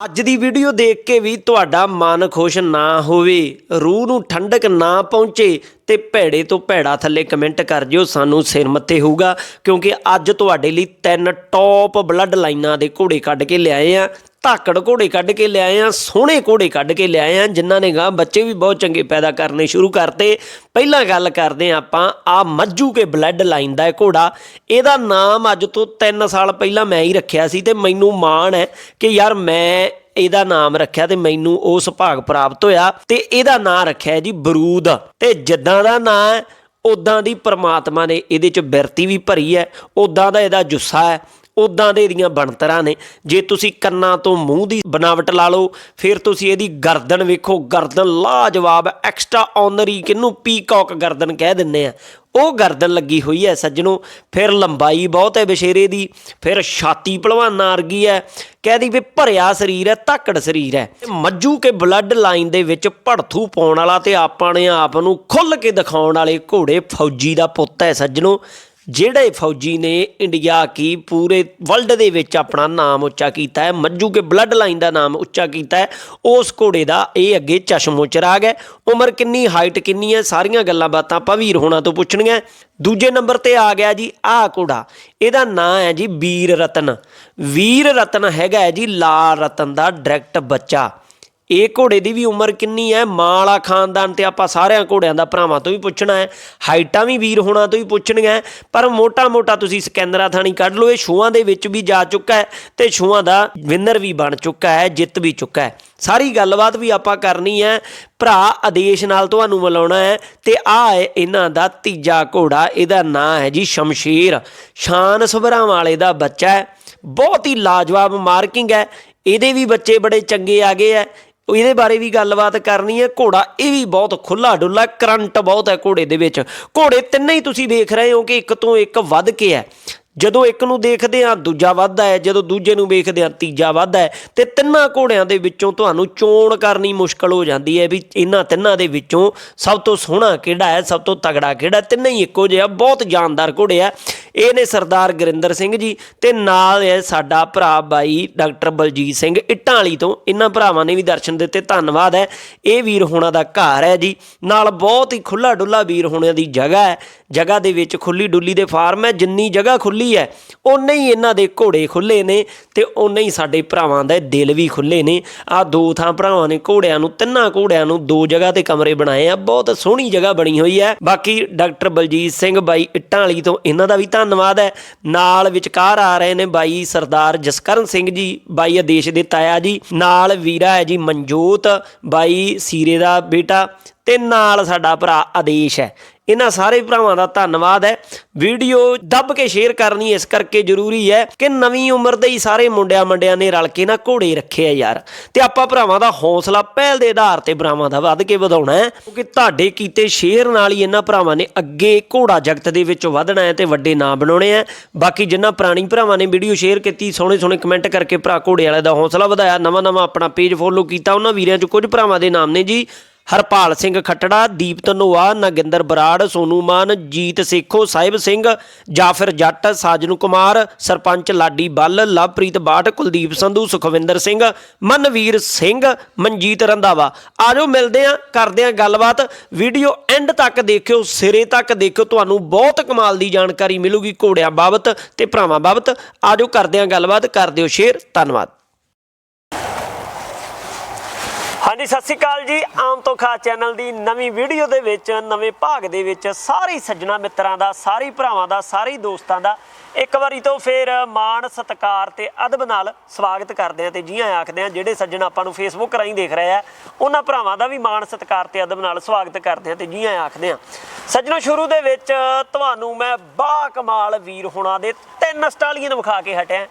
ਅੱਜ ਦੀ ਵੀਡੀਓ ਦੇਖ ਕੇ ਵੀ ਤੁਹਾਡਾ ਮਨ ਖੁਸ਼ ਨਾ ਹੋਵੇ। ਰੂਹ ਨੂੰ ਠੰਡਕ ਨਾ ਪਹੁੰਚੇ ਤੇ ਭੈੜੇ ਤੋਂ ਭੈੜਾ ਥੱਲੇ ਕਮੈਂਟ ਕਰ ਜਿਓ ਸਾਨੂੰ ਸਿਰ ਮੱਥੇ ਹੋਊਗਾ, ਕਿਉਂਕਿ ਅੱਜ ਤੁਹਾਡੇ ਲਈ ਤਿੰਨ ਟੌਪ ਬਲੱਡ ਲਾਈਨਾਂ ਦੇ ਘੋੜੇ ਕੱਢ ਕੇ ਲਿਆਏ ਆ। ਧਾਕੜ ਘੋੜੇ ਕੱਢ ਕੇ ਲਿਆਏ ਆ, ਸੋਹਣੇ ਘੋੜੇ ਕੱਢ ਕੇ ਲਿਆਏ ਆ, ਜਿਨ੍ਹਾਂ ਨੇ ਗਾ ਬੱਚੇ ਵੀ ਬਹੁਤ ਚੰਗੇ ਪੈਦਾ ਕਰਨੇ ਸ਼ੁਰੂ ਕਰਤੇ। ਪਹਿਲਾਂ ਗੱਲ ਕਰਦੇ ਹਾਂ ਆਪਾਂ ਆ ਮੱਝੂ ਕੇ ਬਲੱਡ ਲਾਈਨ ਦਾ ਇਹ ਘੋੜਾ। ਇਹਦਾ ਨਾਮ ਅੱਜ ਤੋਂ 3 ਸਾਲ ਪਹਿਲਾਂ ਮੈਂ ਹੀ ਰੱਖਿਆ ਸੀ ਤੇ ਮੈਨੂੰ ਮਾਣ ਹੈ ਕਿ ਯਾਰ ਮੈਂ ਇਹਦਾ ਨਾਮ ਰੱਖਿਆ ਤੇ ਮੈਨੂੰ ਉਹ ਸੁਭਾਗ ਪ੍ਰਾਪਤ ਹੋਇਆ ਤੇ ਇਹਦਾ ਨਾਂ ਰੱਖਿਆ ਜੀ ਬਰੂਦ। ਤੇ ਜਿੱਦਾਂ ਦਾ ਨਾਂ ਹੈ ਉਦਾਂ ਦੀ ਪਰਮਾਤਮਾ ਨੇ ਇਹਦੇ ਚ ਬਿਰਤੀ ਵੀ ਭਰੀ ਹੈ ਉਦਾਂ ਦਾ ਇਹਦਾ ਜੁੱਸਾ ਹੈ। ਉਦਾਂ ਦੇ ਇਹਦੀਆਂ ਬਣਤਰਾਂ ਨੇ। ਜੇ ਤੁਸੀਂ ਕੰਨਾਂ ਤੋਂ ਮੂੰਹ ਦੀ ਬਣਾਵਟ ਲਾ ਲਓ, ਫਿਰ ਤੁਸੀਂ ਇਹਦੀ ਗਰਦਨ ਵੇਖੋ। ਗਰਦਨ ਲਾਜਵਾਬ ਐਕਸਟਰਾ ਆਨਰੀ ਕਿਹਨੂੰ ਪੀਕੌਕ ਗਰਦਨ ਕਹਿ ਦਿੰਨੇ ਆ। ਉਹ ਗਰਦਨ ਲੱਗੀ ਹੋਈ ਹੈ ਸੱਜਣੋ। ਫਿਰ ਲੰਬਾਈ ਬਹੁਤ ਹੈ ਬਸ਼ੇਰੇ ਦੀ। ਫਿਰ ਛਾਤੀ ਭਲਵਾਨਾ ਵਰਗੀ ਹੈ। ਕਹਿਦੀ ਵੀ ਭਰਿਆ ਸਰੀਰ ਹੈ, ਧਾਕੜ ਸਰੀਰ ਹੈ। ਤੇ ਮੱਜੂ ਕੇ ਬਲੱਡ ਲਾਈਨ ਦੇ ਵਿੱਚ ਭੜਥੂ ਪਾਉਣ ਵਾਲਾ ਤੇ ਨੇ ਆਪ ਨੂੰ ਖੁੱਲ ਕੇ ਦਿਖਾਉਣ ਵਾਲੇ ਘੋੜੇ ਫੌਜੀ ਦਾ ਪੁੱਤ ਹੈ ਸੱਜਣੋ। ਜਿਹੜੇ ਫੌਜੀ ਨੇ ਇੰਡੀਆ ਕੀ ਪੂਰੇ ਵਰਲਡ ਦੇ ਵਿੱਚ ਆਪਣਾ ਨਾਮ ਉੱਚਾ ਕੀਤਾ ਹੈ ਮੱਜੂ ਕੇ ਬਲੱਡ ਲਾਈਨ ਦਾ ਨਾਮ ਉੱਚਾ ਕੀਤਾ ਹੈ, ਉਸ ਘੋੜੇ ਦਾ ਇਹ ਅੱਗੇ ਚਸ਼ਮੋ ਚਰਾਗ ਹੈ। ਉਮਰ ਕਿੰਨੀ ਹਾਈਟ ਕਿੰਨੀ ਹੈ, ਸਾਰੀਆਂ ਗੱਲਾਂ ਬਾਤਾਂ ਆਪਾਂ ਵੀਰ ਹੋਣਾ ਤੋਂ ਪੁੱਛਣੀਆਂ। ਦੂਜੇ ਨੰਬਰ ਤੇ ਆ ਗਿਆ ਜੀ ਆਹ ਘੋੜਾ, ਇਹਦਾ ਨਾਂ ਹੈ ਜੀ ਵੀਰ ਰਤਨ। ਵੀਰ ਰਤਨ ਹੈਗਾ ਹੈ ਜੀ ਲਾਲ ਰਤਨ ਦਾ ਡਾਇਰੈਕਟ ਬੱਚਾ। ਇਹ ਘੋੜੇ ਦੀ ਵੀ ਉਮਰ ਕਿੰਨੀ ਹੈ? ਮਾਂ ਵਾਲਾ ਖਾਨਦਾਨ ਤੇ ਆਪਾਂ ਸਾਰਿਆਂ ਘੋੜਿਆਂ ਦਾ ਭਰਾਵਾਂ ਤੋਂ ਵੀ ਪੁੱਛਣਾ ਹੈ। ਹਾਈਟਾਂ ਵੀ ਵੀਰ ਹੋਣਾ ਤੋਂ ਵੀ ਪੁੱਛਣੀਆਂ ਪਰ ਮੋਟਾ-ਮੋਟਾ ਤੁਸੀਂ ਸਕੈਂਦਰਾ ਥਾਣੀ ਕੱਢ ਲਓ। ਇਹ ਛੂਆਂ ਦੇ ਵਿੱਚ ਵੀ ਜਾ ਚੁੱਕਾ ਹੈ ਤੇ ਛੂਆਂ ਦਾ ਵਿਨਰ ਵੀ ਬਣ ਚੁੱਕਾ ਹੈ, ਜਿੱਤ ਵੀ ਚੁੱਕਾ ਹੈ। ਸਾਰੀ ਗੱਲਬਾਤ ਵੀ ਆਪਾਂ ਕਰਨੀ ਹੈ। ਭਰਾ ਆਦੇਸ਼ ਨਾਲ ਤੁਹਾਨੂੰ ਮਿਲਾਉਣਾ ਹੈ ਤੇ ਆ ਹੈ ਇਹਨਾਂ ਦਾ ਤੀਜਾ ਘੋੜਾ। ਇਹਦਾ ਨਾਂ ਹੈ ਜੀ ਸ਼ਮਸ਼ੀਰ। ਸ਼ਾਨ ਸੁਭਰਾਵਾਂ ਵਾਲੇ ਦਾ ਬੱਚਾ ਹੈ। ਬਹੁਤ ਹੀ ਲਾਜਵਾਬ ਮਾਰਕਿੰਗ ਹੈ। ਇਹਦੇ ਵੀ ਬੱਚੇ ਬੜੇ ਚੰਗੇ ਆ ਗਏ ਹੈ। ਇਹਦੇ ਬਾਰੇ ਵੀ ਗੱਲਬਾਤ ਕਰਨੀ ਹੈ। ਘੋੜਾ ਇਹ ਵੀ ਬਹੁਤ ਖੁੱਲਾ ਡੁੱਲਾ ਕਰੰਟ ਬਹੁਤ ਹੈ ਘੋੜੇ ਦੇ ਵਿੱਚ। ਘੋੜੇ ਤਿੰਨੇ ਹੀ ਤੁਸੀਂ ਵੇਖ ਰਹੇ ਹੋ ਕਿ ਇੱਕ ਤੋਂ ਇੱਕ ਵੱਧ ਕੇ ਹੈ। ਜਦੋਂ ਇੱਕ ਨੂੰ ਦੇਖਦੇ ਆ ਦੂਜਾ ਵੱਧਦਾ ਹੈ, ਜਦੋਂ ਦੂਜੇ ਨੂੰ ਵੇਖਦੇ ਆ ਤੀਜਾ ਵੱਧਦਾ ਹੈ, ਤੇ ਤਿੰਨਾਂ ਘੋੜਿਆਂ ਦੇ ਵਿੱਚੋਂ ਤੁਹਾਨੂੰ ਚੋਣ ਕਰਨੀ ਮੁਸ਼ਕਲ ਹੋ ਜਾਂਦੀ ਹੈ ਵੀ ਇਹਨਾਂ ਤਿੰਨਾਂ ਦੇ ਵਿੱਚੋਂ ਸਭ ਤੋਂ ਸੋਹਣਾ ਕਿਹੜਾ ਹੈ, ਸਭ ਤੋਂ ਤਗੜਾ ਕਿਹੜਾ, ਤਿੰਨੇ ਹੀ ਇੱਕੋ ਜਿਹਾ ਬਹੁਤ ਜਾਨਦਾਰ ਘੋੜੇ ਆ। ਇਹ ਨੇ ਸਰਦਾਰ ਗੁਰਿੰਦਰ ਸਿੰਘ ਜੀ ਤੇ ਨਾਲ ਹੈ ਸਾਡਾ ਭਰਾ ਬਾਈ ਡਾਕਟਰ ਬਲਜੀਤ ਸਿੰਘ ਇੱਟਾਂ ਵਾਲੀ ਤੋਂ। ਇਹਨਾਂ ਭਰਾਵਾਂ ਨੇ ਵੀ ਦਰਸ਼ਨ ਦਿੱਤੇ, ਧੰਨਵਾਦ ਹੈ। ਇਹ ਵੀਰ ਹੋਣਾ ਦਾ ਘਰ ਹੈ ਜੀ। ਨਾਲ ਬਹੁਤ ਹੀ ਖੁੱਲਾ ਡੁੱਲਾ ਵੀਰ ਹੋਣਿਆਂ ਦੀ ਜਗ੍ਹਾ ਹੈ। ਜਗ੍ਹਾ ਦੇ ਵਿੱਚ ਖੁੱਲੀ ਡੁੱਲੀ ਦੇ ਫਾਰਮ ਹੈ। ਜਿੰਨੀ ਜਗ੍ਹਾ ਖੁੱਲੀ ਹੈ। ਉਨੇ ਹੀ ਇਹਨਾਂ ਦੇ ਘੋੜੇ ਖੁੱਲੇ ਨੇ ਤੇ ਉਨੇ ਹੀ ਸਾਡੇ ਭਰਾਵਾਂ ਦੇ ਦਿਲ ਵੀ ਖੁੱਲੇ ਨੇ। ਆ ਦੋ ਥਾਂ ਭਰਾਵਾਂ ਨੇ ਘੋੜਿਆਂ ਨੂੰ, ਤਿੰਨਾਂ ਘੋੜਿਆਂ ਨੂੰ ਦੋ ਜਗ੍ਹਾ ਤੇ ਕਮਰੇ ਬਣਾਏ ਆ। ਬਹੁਤ ਸੋਹਣੀ ਜਗ੍ਹਾ ਬਣੀ ਹੋਈ ਹੈ। ਬਾਕੀ ਡਾਕਟਰ ਬਲਜੀਤ ਸਿੰਘ ਬਾਈ ਇੱਟਾਂ ਵਾਲੀ ਤੋਂ ਇਹਨਾਂ ਦਾ ਵੀ ਧੰਨਵਾਦ ਹੈ। ਨਾਲ ਵਿਚਕਾਰ ਆ ਰਹੇ ਨੇ ਬਾਈ ਸਰਦਾਰ ਜਸਕਰਨ ਸਿੰਘ ਜੀ, ਬਾਈ ਆਦੇਸ਼ ਦੇ ਤਾਇਆ ਜੀ, ਨਾਲ ਵੀਰਾ ਹੈ ਜੀ ਮਨਜੋਤ, ਬਾਈ ਸੀਰੇ ਦਾ ਬੇਟਾ ਤੇ ਨਾਲ ਸਾਡਾ ਭਰਾ ਆਦੇਸ਼ ਹੈ। ਇਹਨਾਂ ਸਾਰੇ ਭਰਾਵਾਂ ਦਾ ਧੰਨਵਾਦ ਹੈ। ਵੀਡੀਓ ਦੱਬ ਕੇ ਸ਼ੇਅਰ ਕਰਨੀ ਇਸ ਕਰਕੇ ਜ਼ਰੂਰੀ ਹੈ ਕਿ ਨਵੀਂ ਉਮਰ ਦੇ ਹੀ ਸਾਰੇ ਮੁੰਡਿਆਂ ਮੰਡਿਆਂ ਨੇ ਰਲ ਕੇ ਨਾ ਘੋੜੇ ਰੱਖੇ ਆ ਯਾਰ। ਤੇ ਆਪਾਂ ਭਰਾਵਾਂ ਦਾ ਹੌਸਲਾ ਪਹਿਲ ਦੇ ਆਧਾਰ ਤੇ ਭਰਾਵਾਂ ਦਾ ਵੱਧ ਕੇ ਵਧਾਉਣਾ ਹੈ। ਕਿਉਂਕਿ ਤੁਹਾਡੇ ਕੀਤੇ ਸ਼ੇਅਰ ਨਾਲ ਹੀ ਇਹਨਾਂ ਭਰਾਵਾਂ ਨੇ ਅੱਗੇ ਘੋੜਾ ਜਗਤ ਦੇ ਵਿੱਚ ਵਧਣਾ ਹੈ ਤੇ ਵੱਡੇ ਨਾਂ ਬਣਾਉਣੇ ਆ ਬਾਕੀ ਜਿੰਨਾ ਪੁਰਾਣੀ ਭਰਾਵਾਂ ਨੇ ਵੀਡੀਓ ਸ਼ੇਅਰ ਕੀਤੀ, ਸੋਹਣੇ ਸੋਹਣੇ ਕਮੈਂਟ ਕਰਕੇ ਭਰਾ ਘੋੜੇ ਵਾਲੇ ਦਾ ਹੌਸਲਾ ਵਧਾਇਆ। ਨਵਾਂ ਨਵਾਂ ਆਪਣਾ ਪੇਜ ਫੋਲੋ ਕੀਤਾ। ਉਹਨਾਂ ਵੀਰਿਆਂ ਚ ਕੁਝ ਭਰਾਵਾਂ ਦੇ ਨਾਮ ਨੇ ਜੀ। ਹਰਪਾਲ ਸਿੰਘ ਖੱਟੜਾ, ਦੀਪ ਧਨੋਆ, ਨਗਿੰਦਰ ਬਰਾੜ, ਸੋਨੂ ਮਾਨ, ਜੀਤ ਸੇਖੋ, ਸਾਹਿਬ ਸਿੰਘ, ਜਾਫਰ ਜੱਟ, ਸਾਜਨੂ ਕੁਮਾਰ, ਸਰਪੰਚ ਲਾਡੀ ਬੱਲ, ਲਵਪ੍ਰੀਤ ਬਾਟ ਕੁਲਦੀਪ ਸੰਧੂ, ਸੁਖਵਿੰਦਰ ਸਿੰਘ, ਮਨਵੀਰ ਸਿੰਘ, ਮਨਜੀਤ ਰੰਧਾਵਾ। ਆਜੋ ਮਿਲਦੇ ਆਂ ਕਰਦੇ ਆਂ ਗੱਲਬਾਤ। ਵੀਡੀਓ ਐਂਡ ਤੱਕ ਦੇਖਿਓ, ਸਿਰੇ ਤੱਕ ਦੇਖਿਓ, ਤੁਹਾਨੂੰ ਬਹੁਤ ਕਮਾਲ ਦੀ ਜਾਣਕਾਰੀ ਮਿਲੂਗੀ ਘੋੜਿਆਂ ਬਾਬਤ ਤੇ ਭਰਾਵਾਂ ਬਾਬਤ। ਆਜੋ ਕਰਦੇ ਆਂ ਗੱਲਬਾਤ, ਕਰ ਦਿਓ ਸ਼ੇਅਰ, ਧੰਨਵਾਦ। ਹਾਂਜੀ, ਸਤਿ ਸ਼੍ਰੀ ਅਕਾਲ ਜੀ। ਆਮ ਤੋਂ ਖਾਸ ਚੈਨਲ ਦੀ ਨਵੀਂ ਵੀਡੀਓ ਦੇ ਵਿੱਚ, ਨਵੇਂ ਭਾਗ ਦੇ ਵਿੱਚ ਸਾਰੇ ਸੱਜਣਾ ਮਿੱਤਰਾਂ ਦਾ, ਸਾਰੇ ਭਰਾਵਾਂ ਦਾ, ਸਾਰੇ ਦੋਸਤਾਂ ਦਾ ਇੱਕ ਵਾਰੀ ਤੋਂ ਫੇਰ ਮਾਣ, ਸਤਿਕਾਰ ਤੇ ਅਦਬ ਨਾਲ ਸਵਾਗਤ ਕਰਦੇ ਆ ਤੇ ਜੀ ਆਖਦੇ ਆ ਜਿਹੜੇ ਸੱਜਣ ਆਪਾਂ ਨੂੰ ਫੇਸਬੁੱਕ ਰਾਹੀਂ ਦੇਖ ਰਹੇ ਆ, ਉਹਨਾਂ ਭਰਾਵਾਂ ਦਾ ਵੀ ਮਾਣ, ਸਤਿਕਾਰ ਤੇ ਅਦਬ ਨਾਲ ਸਵਾਗਤ ਕਰਦੇ ਆ ਤੇ ਜੀ ਆਖਦੇ ਆ ਸੱਜਣੋ, ਸ਼ੁਰੂ ਦੇ ਵਿੱਚ ਤੁਹਾਨੂੰ ਮੈਂ ਬਾ ਕਮਾਲ ਵੀਰ ਹੋਣਾ ਦੇ ਤਿੰਨ ਸਟਾਲੀਅਨ ਵਿਖਾ ਕੇ ਹਟਿਆ।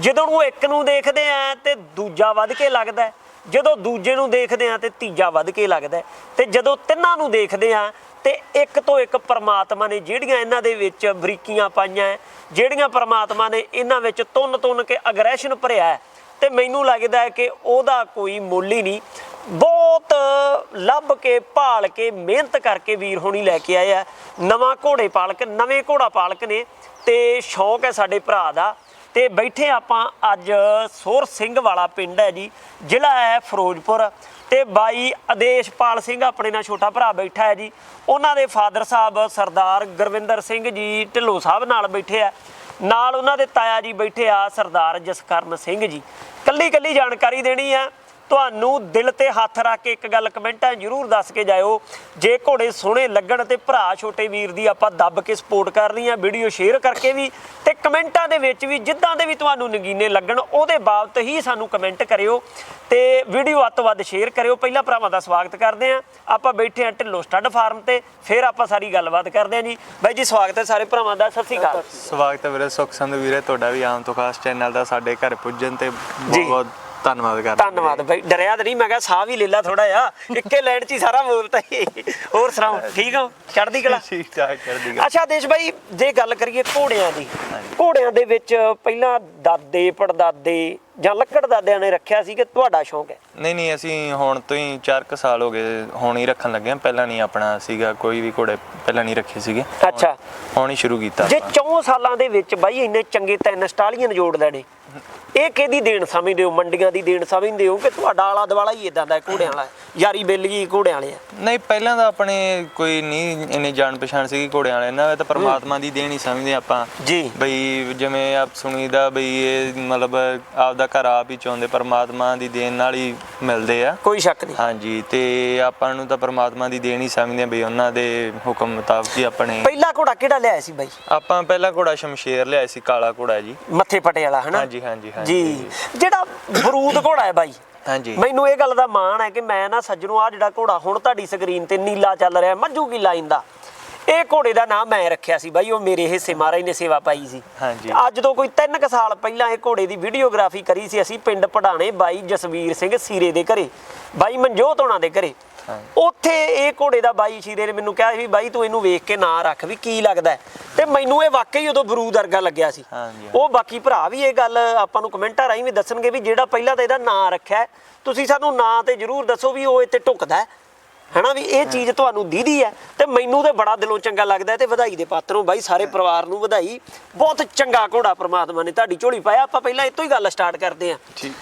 ਜਦੋਂ ਨੂੰ ਇੱਕ ਨੂੰ ਦੇਖਦੇ ਆ ਤੇ ਦੂਜਾ ਵੱਧ ਕੇ ਲੱਗਦਾ ਹੈ। ਜਦੋਂ ਦੂਜੇ ਨੂੰ ਦੇਖਦੇ ਆ ਤੇ ਤੀਜਾ ਵੱਧ ਕੇ ਲੱਗਦਾ ਹੈ। ਤੇ ਜਦੋਂ ਤਿੰਨਾਂ ਨੂੰ ਦੇਖਦੇ ਆ ਤੇ ਇੱਕ ਤੋਂ ਇੱਕ ਪਰਮਾਤਮਾ ਨੇ ਜਿਹੜੀਆਂ ਇਹਨਾਂ ਦੇ ਵਿੱਚ ਬਰੀਕੀਆਂ ਪਾਈਆਂ ਜਿਹੜੀਆਂ ਪਰਮਾਤਮਾ ਨੇ ਇਹਨਾਂ ਵਿੱਚ ਤੁੰਨ ਤੁੰਨ ਕੇ ਅਗਰੈਸ਼ਨ ਭਰਿਆ ਹੈ, ਤੇ ਮੈਨੂੰ ਲੱਗਦਾ ਹੈ ਕਿ ਉਹਦਾ ਕੋਈ ਮੁੱਲ ਹੀ ਨਹੀਂ। ਬਹੁਤ ਲੱਭ ਕੇ ਭਾਲ ਕੇ ਮਿਹਨਤ ਕਰਕੇ ਵੀਰ ਹੋਣੀ ਲੈ ਕੇ ਆਏ ਆ। ਨਵਾਂ ਘੋੜੇ ਪਾਲਕ ਨਵੇਂ ਘੋੜਾ ਪਾਲਕ ਨੇ ਤੇ ਸ਼ੌਂਕ ਹੈ ਸਾਡੇ ਭਰਾ ਦਾ। ਤੇ ਬੈਠੇ ਆਪਾਂ ਅੱਜ ਸੋਰ ਸਿੰਘ ਵਾਲਾ ਪਿੰਡ ਹੈ ਜੀ, ਜ਼ਿਲ੍ਹਾ ਹੈ ਫਿਰੋਜ਼ਪੁਰ ਤੇ ਬਾਈ ਆਦੇਸ਼ਪਾਲ ਸਿੰਘ ਆਪਣੇ ਨਾਲ ਛੋਟਾ ਭਰਾ ਬੈਠਾ ਹੈ ਜੀ। ਉਹਨਾਂ ਦੇ ਫਾਦਰ ਸਾਹਿਬ ਸਰਦਾਰ ਗੁਰਵਿੰਦਰ ਸਿੰਘ ਜੀ ਢਿੱਲੋਂ ਸਾਹਿਬ ਨਾਲ ਬੈਠੇ ਆ। ਨਾਲ ਉਹਨਾਂ ਦੇ ਤਾਇਆ ਜੀ ਬੈਠੇ ਆ ਸਰਦਾਰ ਜਸਕਰਨ ਸਿੰਘ ਜੀ। ਕੱਲੀ ਕੱਲੀ ਜਾਣਕਾਰੀ ਦੇਣੀ ਆ। ਤੁਹਾਨੂੰ ਦਿਲ ਤੇ ਹੱਥ ਰੱਖ ਕੇ ਇੱਕ ਗੱਲ ਕਮੈਂਟਾਂ ਜ਼ਰੂਰ ਦੱਸ ਕੇ ਜਾਇਓ। ਜੇ ਘੋੜੇ ਸੋਹਣੇ ਲੱਗਣ ਤੇ ਭਰਾ ਛੋਟੇ ਵੀਰ ਦੀ ਆਪਾਂ ਦੱਬ ਕੇ ਸਪੋਰਟ ਕਰਨੀ ਆ ਵੀਡੀਓ ਸ਼ੇਅਰ ਕਰਕੇ ਵੀ ਤੇ ਕਮੈਂਟਾਂ ਦੇ ਵਿੱਚ ਵੀ ਜਿੱਦਾਂ ਦੇ ਵੀ ਤੁਹਾਨੂੰ ਨਗੀਨੇ ਲੱਗਣ ਉਹਦੇ ਬਾਬਤ ਹੀ ਸਾਨੂੰ ਕਮੈਂਟ ਕਰਿਓ ਤੇ ਵੀਡੀਓ ਵੱਧ ਤੋਂ ਵੱਧ ਸ਼ੇਅਰ ਕਰਿਓ। ਪਹਿਲਾਂ ਭਰਾਵਾਂ ਦਾ ਸਵਾਗਤ ਕਰਦੇ ਆ ਆਪਾਂ ਬੈਠੇ ਆ ਢਿੱਲੋਂ ਸਟੱਡ ਫਾਰਮ ਤੇ ਫਿਰ ਆਪਾਂ ਸਾਰੀ ਗੱਲਬਾਤ ਕਰਦੇ ਆ ਜੀ। ਬਾਈ ਜੀ ਸਵਾਗਤ ਹੈ ਸਾਰੇ ਭਰਾਵਾਂ ਦਾ। ਸਤਿ ਸ੍ਰੀ ਅਕਾਲ। ਸਵਾਗਤ ਹੈ ਵੀਰੇ ਸੁਖ ਸੰਧ ਵੀਰੇ ਤੁਹਾਡਾ ਵੀ ਆਮ ਤੋਂ ਖਾਸ ਚੈਨਲ ਦਾ ਸਾਡੇ ਘਰ ਪੁੱਜਣ ਤੇ ਬਹੁਤ ਬਹੁਤ ਧੰਨਵਾਦ ਕਰਦੇ ਧੰਨਵਾਦ ਬਾਈ ਡਰਿਆ ਤਾਂ ਨਹੀਂ ਮੈਂ ਕਿਹਾ ਸਾਹ ਵੀ ਲੈ ਲਾ ਥੋੜਾ ਜਿਹਾ। ਇੱਕੇ ਲਾਈਨ 'ਚ ਹੀ ਸਾਰਾ ਬੋਲਤਾ ਈ। ਹੋਰ ਸੁਣਾਓ ਠੀਕ ਹੋ? ਚੜ੍ਹਦੀ ਕਲਾ? ਠੀਕ ਠਾਕ ਕਰਦੀ ਗੱਲ ਅੱਛਾ ਦੇਸ਼ ਬਾਈ ਜੇ ਗੱਲ ਕਰੀਏ ਘੋੜਿਆਂ ਦੀ ਘੋੜਿਆਂ ਦੇ ਵਿੱਚ ਪਹਿਲਾਂ ਦਾਦੇ ਪੜਦਾਦੇ ਜਾਂ ਲੱਕੜ ਦਾਦਿਆਂ ਨੇ ਰੱਖਿਆ ਸੀ ਕਿ ਤੁਹਾਡਾ ਸ਼ੌਂਕ ਹੈ? ਨਹੀਂ ਨਹੀਂ ਅਸੀਂ ਹੁਣ ਤੋਂ ਹੀ 4 ਕੁ ਸਾਲ ਹੋ ਗਏ ਹੁਣ ਹੀ ਰੱਖਣ ਲੱਗੇ ਹਾਂ। ਪਹਿਲਾਂ ਨਹੀਂ ਆਪਣਾ ਸੀਗਾ ਕੋਈ ਵੀ ਘੋੜੇ ਪਹਿਲਾਂ ਨਹੀਂ ਰੱਖੇ ਸੀਗੇ। ਅੱਛਾ। ਹੁਣ ਹੀ ਸ਼ੁਰੂ ਕੀਤਾ ਜੇ ਆਪਾਂ। 4 ਸਾਲਾਂ ਦੇ ਵਿੱਚ ਬਾਈ ਇੰਨੇ ਚੰਗੇ ਤਿੰਨ ਸਟਾਲੀਅਨ ਜੋੜ ਲੈਣੇ। ਇਹ ਕਿਹਦੀ ਦੇਣ ਸਮਝਦੇ ਹੋ ਮੰਡੀਆਂ ਦੀ ਦੇਣ ਸਮਝਦੇ ਹੋ ਕਿ ਤੁਹਾਡਾ ਆਲਾ ਦੁਆਲਾ ਹੀ ਇਦਾਂ ਦਾ ਘੋੜਿਆਂ ਵਾਲਾ ਯਾਰੀ ਬੇਲੀ ਘੋੜਿਆਂ ਵਾਲੇ ਆ। ਨਹੀਂ ਪਹਿਲਾਂ ਤਾਂ ਆਪਣੇ ਕੋਈ ਨਹੀਂ ਇੰਨੀ ਜਾਣ ਪਛਾਣ ਸੀਗੀ ਘੋੜਿਆਂ ਵਾਲੇ। ਨਾਲ ਇਹ ਤਾਂ ਪਰਮਾਤਮਾ ਦੀ ਦੇਣ ਹੀ ਸਮਝਦੇ ਆਪਾਂ। ਜੀ। ਬਈ ਜਿਵੇਂ ਆਪ ਸੁਣੀਦਾ ਬਈ ਇਹ ਮਤਲਬ ਆਪਦਾ ਘਰ ਆਪ ਹੀ ਚਾਹੁੰਦੇ ਪਰਮਾਤਮਾ ਦੀ ਦੇਣ ਨਾਲ ਹੀ ਮਿਲਦੇ ਆ। ਕੋਈ ਸ਼ੱਕ ਨਹੀਂ। ਹਾਂਜੀ ਤੇ ਆਪਾਂ ਨੂੰ ਤਾਂ ਪਰਮਾਤਮਾ ਦੀ ਦੇਣ ਹੀ ਸਮਝਦੇ ਆ ਬਈ ਉਹਨਾਂ ਦੇ ਹੁਕਮ ਮੁਤਾਬਕ ਹੀ ਆਪਣੇ। ਪਹਿਲਾ ਘੋੜਾ ਕਿਹੜਾ ਲਿਆਇਆ ਸੀ ਬਾਈ? ਆਪਾਂ ਪਹਿਲਾ ਘੋੜਾ ਸ਼ਮਸ਼ੇਰ ਲਿਆਇਆ ਸੀ ਕਾਲਾ ਘੋੜਾ ਜੀ। ਮੱਥੇ ਪਟੇ ਵਾਲਾ ਹਨਾ? ਹਾਂਜੀ ਹਾਂਜੀ। ਜੀ। ਜਿਹੜਾ ਬਰੂਦ ਘੋੜਾ ਹੈ ਬਾਈ। ਹਾਂਜੀ। ਮੈਨੂੰ ਇਹ ਗੱਲ ਦਾ ਮਾਣ ਹੈ ਕਿ ਮੈਂ ਨਾ ਸੱਜਣੋ ਆ ਜਿਹੜਾ ਘੋੜਾ ਹੁਣ ਤੁਹਾਡੀ ਸਕਰੀਨ ਤੇ ਨੀਲਾ ਚੱਲ ਰਿਹਾ ਮੱਝੂ ਕੀ ਲਾਈਨ ਦਾ? ਇਹ ਘੋੜੇ ਦਾ ਨਾਮ ਮੈਂ ਰੱਖਿਆ ਸੀ ਬਾਈ ਉਹ ਮੇਰੇ ਹਿੱਸੇ ਮਹਾਰਾਜ ਨੇ ਸੇਵਾ ਪਾਈ ਸੀ। ਹਾਂਜੀ। ਅੱਜ ਤੋਂ ਕੋਈ 3 ਕੁ ਸਾਲ ਪਹਿਲਾਂ ਇਹ ਘੋੜੇ ਦੀ ਵੀਡੀਓਗ੍ਰਾਫੀ ਕਰੀ ਸੀ ਅਸੀਂ ਪਿੰਡ ਪੜਾਣੇ ਬਾਈ ਜਸਵੀਰ ਸਿੰਘ ਸੀਰੇ ਦੇ ਘਰੇ। ਬਾਈ ਮਨਜੋਤ ਹੋਣਾ ਦੇ ਘਰੇ। ਉੱਥੇ ਇਹ ਘੋੜੇ ਦਾ ਬਾਈ ਸ਼ੀਰੇ ਨੇ ਮੈਨੂੰ ਕਿਹਾ ਵੀ ਬਾਈ ਤੂੰ ਇਹਨੂੰ ਵੇਖ ਕੇ ਨਾਂ ਰੱਖ ਵੀ ਕੀ ਲੱਗਦਾ। ਤੇ ਮੈਨੂੰ ਇਹ ਵਾਕਈ ਉਦੋਂ ਬਰੂਦ ਵਰਗਾ ਲੱਗਿਆ ਸੀ। ਉਹ ਬਾਕੀ ਭਰਾ ਵੀ ਇਹ ਗੱਲ ਆਪਾਂ ਨੂੰ ਕਮੈਂਟਾਂ ਰਾਹੀਂ ਵੀ ਦੱਸਣਗੇ ਵੀ ਜਿਹੜਾ ਪਹਿਲਾਂ ਤਾਂ ਇਹਦਾ ਨਾਂ ਰੱਖਿਆ ਤੁਸੀਂ ਸਾਨੂੰ ਨਾਂ ਤੇ ਜਰੂਰ ਦੱਸੋ ਵੀ ਉਹ ਇੱਥੇ ਢੁਕਦਾ ਹੈ। ਹਨਾ ਵੀ ਇਹ ਚੀਜ਼ ਤੁਹਾਨੂੰ ਦੀਦੀ ਹੈ ਤੇ ਮੈਨੂੰ ਤੇ ਬੜਾ ਦਿਲੋਂ ਚੰਗਾ ਲੱਗਦਾ ਤੇ ਵਧਾਈ ਦੇ ਪਾਤਰੋਂ ਬਾਈ ਸਾਰੇ ਪਰਿਵਾਰ ਨੂੰ ਵਧਾਈ। ਬਹੁਤ ਚੰਗਾ ਘੋੜਾ ਪ੍ਰਮਾਤਮਾ ਨੇ ਤੁਹਾਡੀ ਝੋਲੀ ਪਾਇਆ ਆਪਾਂ ਪਹਿਲਾਂ ਇਤੋਂ ਹੀ ਗੱਲ ਸਟਾਰਟ ਕਰਦੇ ਹਾਂ। ਠੀਕ।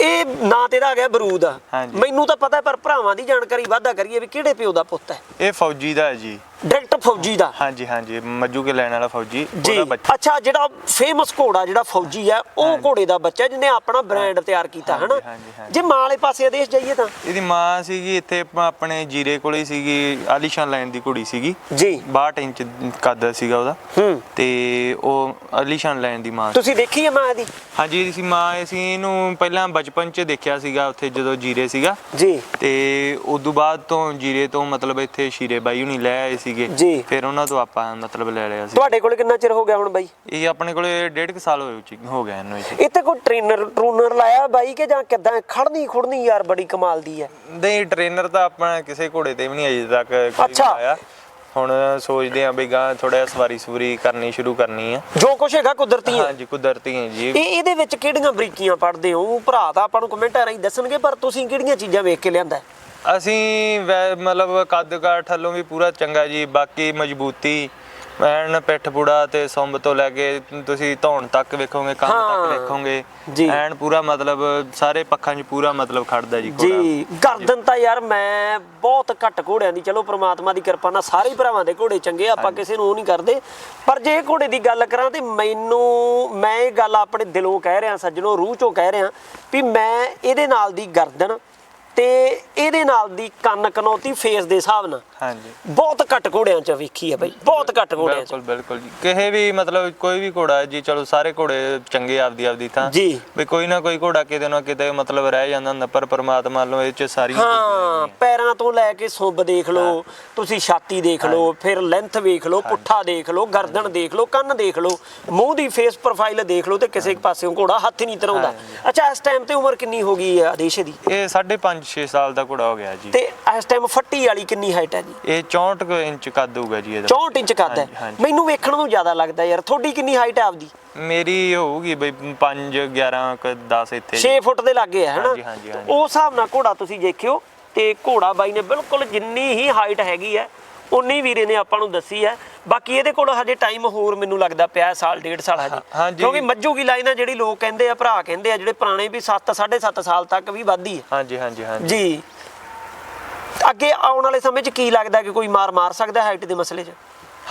ਇਹ ਨਾਂ ਤੇ ਦਾ ਆ ਗਿਆ ਬਰੂਦ। ਆ ਹਾਂਜੀ। ਮੈਨੂੰ ਤਾਂ ਪਤਾ ਹੈ, ਪਰ ਭਰਾਵਾਂ ਦੀ ਜਾਣਕਾਰੀ ਵਾਧਾ ਕਰੀਏ ਵੀ ਕਿਹੜੇ ਪਿਓ ਦਾ ਪੁੱਤ ਹੈ। ਇਹ ਫੌਜੀ ਦਾ ਹੈ ਜੀ। ਡਾਇਰੈਕਟ ਫੌਜੀ ਦਾ। ਹਾਂਜੀ ਹਾਂਜੀ ਮੱਜੂ ਕੇ ਲੈਣ ਵਾਲਾ ਫੌਜੀ ਉਹਦਾ ਬੱਚਾ। ਅੱਛਾ ਜਿਹੜਾ ਫੇਮਸ ਘੋੜਾ ਜਿਹੜਾ ਫੌਜੀ ਹੈ ਉਹ ਘੋੜੇ ਦਾ ਬੱਚਾ ਜਿਹਨੇ ਆਪਣਾ ਬ੍ਰਾਂਡ ਤਿਆਰ ਕੀਤਾ ਹਨਾ। ਜੇ ਮਾਂ ਵਾਲੇ ਪਾਸੇ ਆਦੇਸ਼ ਜਾਈਏ ਤਾਂ? ਇਹਦੀ ਮਾਂ ਸੀਗੀ ਇੱਥੇ ਆਪਾਂ ਆਪਣੇ ਜੀਰੇ ਕੋਲੇ ਸੀਗੀ ਆਲੀਸ਼ਾਨ ਲਾਈਨ ਦੀ ਕੁੜੀ ਸੀਗੀ। ਜੀ। 62 ਇੰਚ ਕੱਦ ਸੀਗਾ ਉਹਦਾ। ਹੂੰ। ਤੇ ਉਹ ਆਲੀਸ਼ਾਨ ਲਾਈਨ ਦੀ ਮਾਂ ਤੁਸੀਂ ਦੇਖੀ ਹੈ ਮਾਂ ਇਹਦੀ? ਹਾਂਜੀ ਇਹਦੀ ਸੀ ਮਾਂ ਅਸੀਂ ਇਹਨੂੰ ਪਹਿਲਾਂ ਬਚਪਨ 'ਚ ਦੇਖਿਆ ਸੀਗਾ ਉੱਥੇ ਜਦੋਂ ਜੀਰੇ ਸੀਗਾ। ਜੀ। ਤੇ ਉਦੋਂ ਬਾਅਦ ਤੋਂ ਜੀਰੇ ਤੋਂ ਮਤਲਬ ਇੱਥੇ ਸ਼ੀਰੇ ਬਾਈ ਹੁਣੀ ਲੈ ਆਏ ਸੀਗੇ। ਜੀ। ਫਿਰ ਉਹਨਾਂ ਤੋਂ ਆਪਾਂ ਮਤਲਬ ਲੈ ਲਿਆ ਸੀ। ਤੁਹਾਡੇ ਕੋਲ ਕਿੰਨਾ ਚਿਰ ਹੋ ਗਿਆ ਹੁਣ ਬਾਈ? ਇਹ ਆਪਣੇ ਕੋਲੇ ਡੇਢ ਕੁ ਸਾਲ ਹੋਏ ਚੁੱਕੇ- ਹੋ ਗਿਆ ਇਹਨੂੰ ਇੱਥੇ ਇੱਥੇ ਕੋਈ ਟ੍ਰੇਨਰ ਟਰੂਨਰ ਲਾਇਆ ਬਾਈ ਕਿ ਜਾਂ ਕਿਦਾਂ? ਖੜਨੀ ਖੁੜਨੀ ਯਾਰ ਬੜੀ ਕਮਾਲ ਦੀ ਹੈ। ਨਹੀਂ ਟ੍ਰੇਨਰ ਤਾਂ ਆਪਣਾ ਕਿਸੇ ਘੋੜੇ ਤੇ ਵੀ ਨਹੀਂ ਅਜੇ ਤੱਕ ਕੋਈ ਅੱਛਾ। ਆਇਆ ਹੁਣ ਸੋਚਦੇ ਆਂ ਵੀ ਗਾਂ ਥੋੜਾ ਸਵਾਰੀ ਸਵੂਰੀ ਕਰਨੀ ਸ਼ੁਰੂ ਕਰਨੀ ਆ। ਜੋ ਕੁਛ ਹੈਗਾ ਕੁਦਰਤੀ ਹੈ। ਹਾਂਜੀ ਕੁਦਰਤੀ ਹੈ ਜੀ। ਇਹ ਇਹਦੇ ਵਿੱਚ ਕਿਹੜੀਆਂ ਬਰੀਕੀਆਂ ਪੜਦੇ ਹੋ? ਭਰਾ ਤਾਂ ਆਪਾਂ ਨੂੰ ਕਮੈਂਟਾਂ ਰਾਹੀਂ ਦੱਸਣਗੇ ਪਰ ਤੁਸੀਂ ਕਿਹੜੀਆਂ ਚੀਜ਼ਾਂ ਵੇਖ ਕੇ ਲਿਆਂਦਾ ਹੈ? ਅਸੀਂ ਵੈ- ਮਤਲਬ ਕੱਦ ਕਾਠ ਥੱਲੋਂ ਵੀ ਪੂਰਾ ਚੰਗਾ ਜੀ ਬਾਕੀ ਮਜ਼ਬੂਤੀ ਐਨ ਪਿੱਠ ਪੁੜਾ ਤੇ ਸੁੰਬ ਤੋਂ ਲੈ ਕੇ ਤੁਸੀਂ ਧੌਣ ਤੱਕ ਵੇਖੋਗੇ ਕੰਨ ਹਾਂ। ਤੱਕ ਵੇਖੋਗੇ ਜੀ। ਐਨ ਪੂਰਾ ਮਤਲਬ ਸਾਰੇ ਪੱਖਾਂ 'ਚ ਪੂਰਾ ਮਤਲਬ ਖੜਦਾ ਜੀ ਘੋੜਾ ਜੀ ਗਰਦਨ ਤਾਂ ਯਾਰ ਮੈਂ ਬਹੁਤ ਘੱਟ ਘੋੜਿਆਂ ਦੀ ਚਲੋ ਪ੍ਰਮਾਤਮਾ ਦੀ ਕਿਰਪਾ ਨਾਲ ਸਾਰੇ ਭਰਾਵਾਂ ਦੇ ਘੋੜੇ ਚੰਗੇ ਆ, ਆਪਾਂ ਕਿਸੇ ਨੂੰ ਉਹ ਨਹੀਂ ਕਰਦੇ ਪਰ ਜੇ ਇਹ ਘੋੜੇ ਦੀ ਗੱਲ ਕਰਾਂ ਤੇ ਮੈਨੂੰ ਮੈਂ ਇਹ ਗੱਲ ਆਪਣੇ ਦਿਲੋਂ ਕਹਿ ਰਿਹਾ ਸੱਜਣੋ ਰੂਹ ਚੋਂ ਕਹਿ ਰਿਹਾ ਵੀ ਮੈਂ ਇਹਦੇ ਨਾਲ ਦੀ ਗਰਦਨ ਤੇ ਇਹਦੇ ਨਾਲ ਦੀ ਕੰਨ ਕਨੌਤੀ ਫੇਸ ਦੇ ਹਿਸਾਬ ਨਾਲ। ਹਾਂਜੀ। ਬਹੁਤ ਘੱਟ ਘੋੜਿਆਂ 'ਚ ਵੇਖੀ ਹੈ ਬਈ ਬਹੁਤ ਘੱਟ ਘੋੜਿਆਂ 'ਚ। ਬਿਲਕੁਲ ਬਿਲਕੁਲ ਜੀ। ਕਿਸੇ ਵੀ ਮਤਲਬ ਕੋਈ ਵੀ ਘੋੜਾ ਹੈ ਜੀ ਚਲੋ ਸਾਰੇ ਘੋੜੇ ਚੰਗੇ ਆਪਦੀ ਆਪਦੀ ਥਾਂ। ਜੀ। ਵੀ ਕੋਈ ਨਾ ਕੋਈ ਘੋੜਾ ਕਿਤੇ ਨਾ ਕਿਤੇ ਮਤਲਬ ਰਹਿ ਜਾਂਦਾ ਹੁੰਦਾ ਪਰ ਪਰਮਾਤਮਾ ਵੱਲੋਂ ਇਹ ਚ ਸਾਰੀਆਂ ਹਾਂ ਪੈਰਾਂ ਤੋਂ ਲੈ ਕੇ ਸੁੱਬ ਦੇਖ ਲਓ ਤੁਸੀਂ ਛਾਤੀ ਦੇਖ ਲਓ ਫਿਰ ਲੈਂਥ ਵੇਖ ਲਓ ਪੁੱਠਾ ਦੇਖ ਲਓ ਗਰਦਨ ਦੇਖ ਲਓ ਕੰਨ ਦੇਖ ਲਓ ਮੂੰਹ ਦੀ ਫੇਸ ਪ੍ਰੋਫਾਈਲ ਦੇਖ ਲਓ ਤੇ ਕਿਸੇ ਪਾਸਿਓਂ ਘੋੜਾ ਹੱਥ ਨਹੀਂ ਧਰਾਉਂਦਾ। ਅੱਛਾ ਇਸ ਟਾਈਮ ਤੇ ਉਮਰ ਕਿੰਨੀ ਹੋ ਗਈ ਹੈ ਆਦੇਸ਼ ਦੀ? ਇਹ 5.5 6 ਸਾਲ ਦਾ ਘੋੜਾ ਹੋ ਗਿਆ ਜੀ। ਤੇ ਇਸ ਟਾਈਮ ਫੱਟੀ ਵਾਲੀ ਕਿੰਨੀ ਹਾਈਟ ਹੈ ਜੀ? ਇਹ 64 ਕੁ ਇੰਚ ਕੱਦ ਹੋਊਗਾ ਜੀ ਇਹਦਾ। 64 ਇੰਚ ਕੱਦ ਹੈ। ਹਾਂਜੀ, ਹਾਂਜੀ। ਮੈਨੂੰ ਵੇਖਣ ਨੂੰ ਜ਼ਿਆਦਾ ਲੱਗਦਾ ਯਾਰ ਤੁਹਾਡੀ ਕਿੰਨੀ ਹਾਈਟ ਹੈ ਆਪਦੀ? ਮੇਰੀ ਹੋਊਗੀ ਬਈ 5 11 ਕ 10 ਇੱਥੇ 6 ਫੁੱਟ ਦੇ ਲਾਗੇ ਹੈ ਹਨਾ? ਹਾਂਜੀ, ਹਾਂਜੀ, ਹਾਂਜੀ। ਉਸ ਹਿਸਾਬ ਨਾਲ ਘੋੜਾ ਤੁਸੀਂ ਦੇਖਿਓ ਤੇ ਘੋੜਾ ਬਾਈ ਨੇ ਬਿਲਕੁਲ ਜਿੰਨੀ ਹੀ ਹਾਈਟ ਹੈਗੀ ਹੈ ਉਨੀ ਵੀਰੇ ਨੇ ਆਪਾਂ ਨੂੰ ਦੱਸੀ ਹੈ। ਬਾਕੀ ਇਹਦੇ ਕੋਲ ਹਜੇ ਟਾਈਮ ਹੋਰ ਮੈਨੂੰ ਲੱਗਦਾ ਪਿਆ ਸਾਲ ਡੇਢ ਸਾਲ ਹਜੇ। ਹਾਂਜੀ। ਕਿਉਂਕਿ ਮੱਝੂ ਕੀ ਲਾਈਨ ਆ ਜਿਹੜੀ ਲੋਕ ਕਹਿੰਦੇ ਆ ਭਰਾ ਕਹਿੰਦੇ ਆ ਜਿਹੜੇ ਪੁਰਾਣੇ ਵੀ 7 7.5 ਸਾਲ ਤੱਕ ਵੀ ਵੱਧਦੀ ਹੈ। ਹਾਂਜੀ ਹਾਂਜੀ ਹਾਂਜੀ। ਜੀ। ਅੱਗੇ ਆਉਣ ਵਾਲੇ ਸਮੇਂ 'ਚ ਕੀ ਲੱਗਦਾ ਕਿ ਕੋਈ ਮਾਰ ਮਾਰ ਸਕਦਾ ਹਾਈਟ ਦੇ ਮਸਲੇ 'ਚ?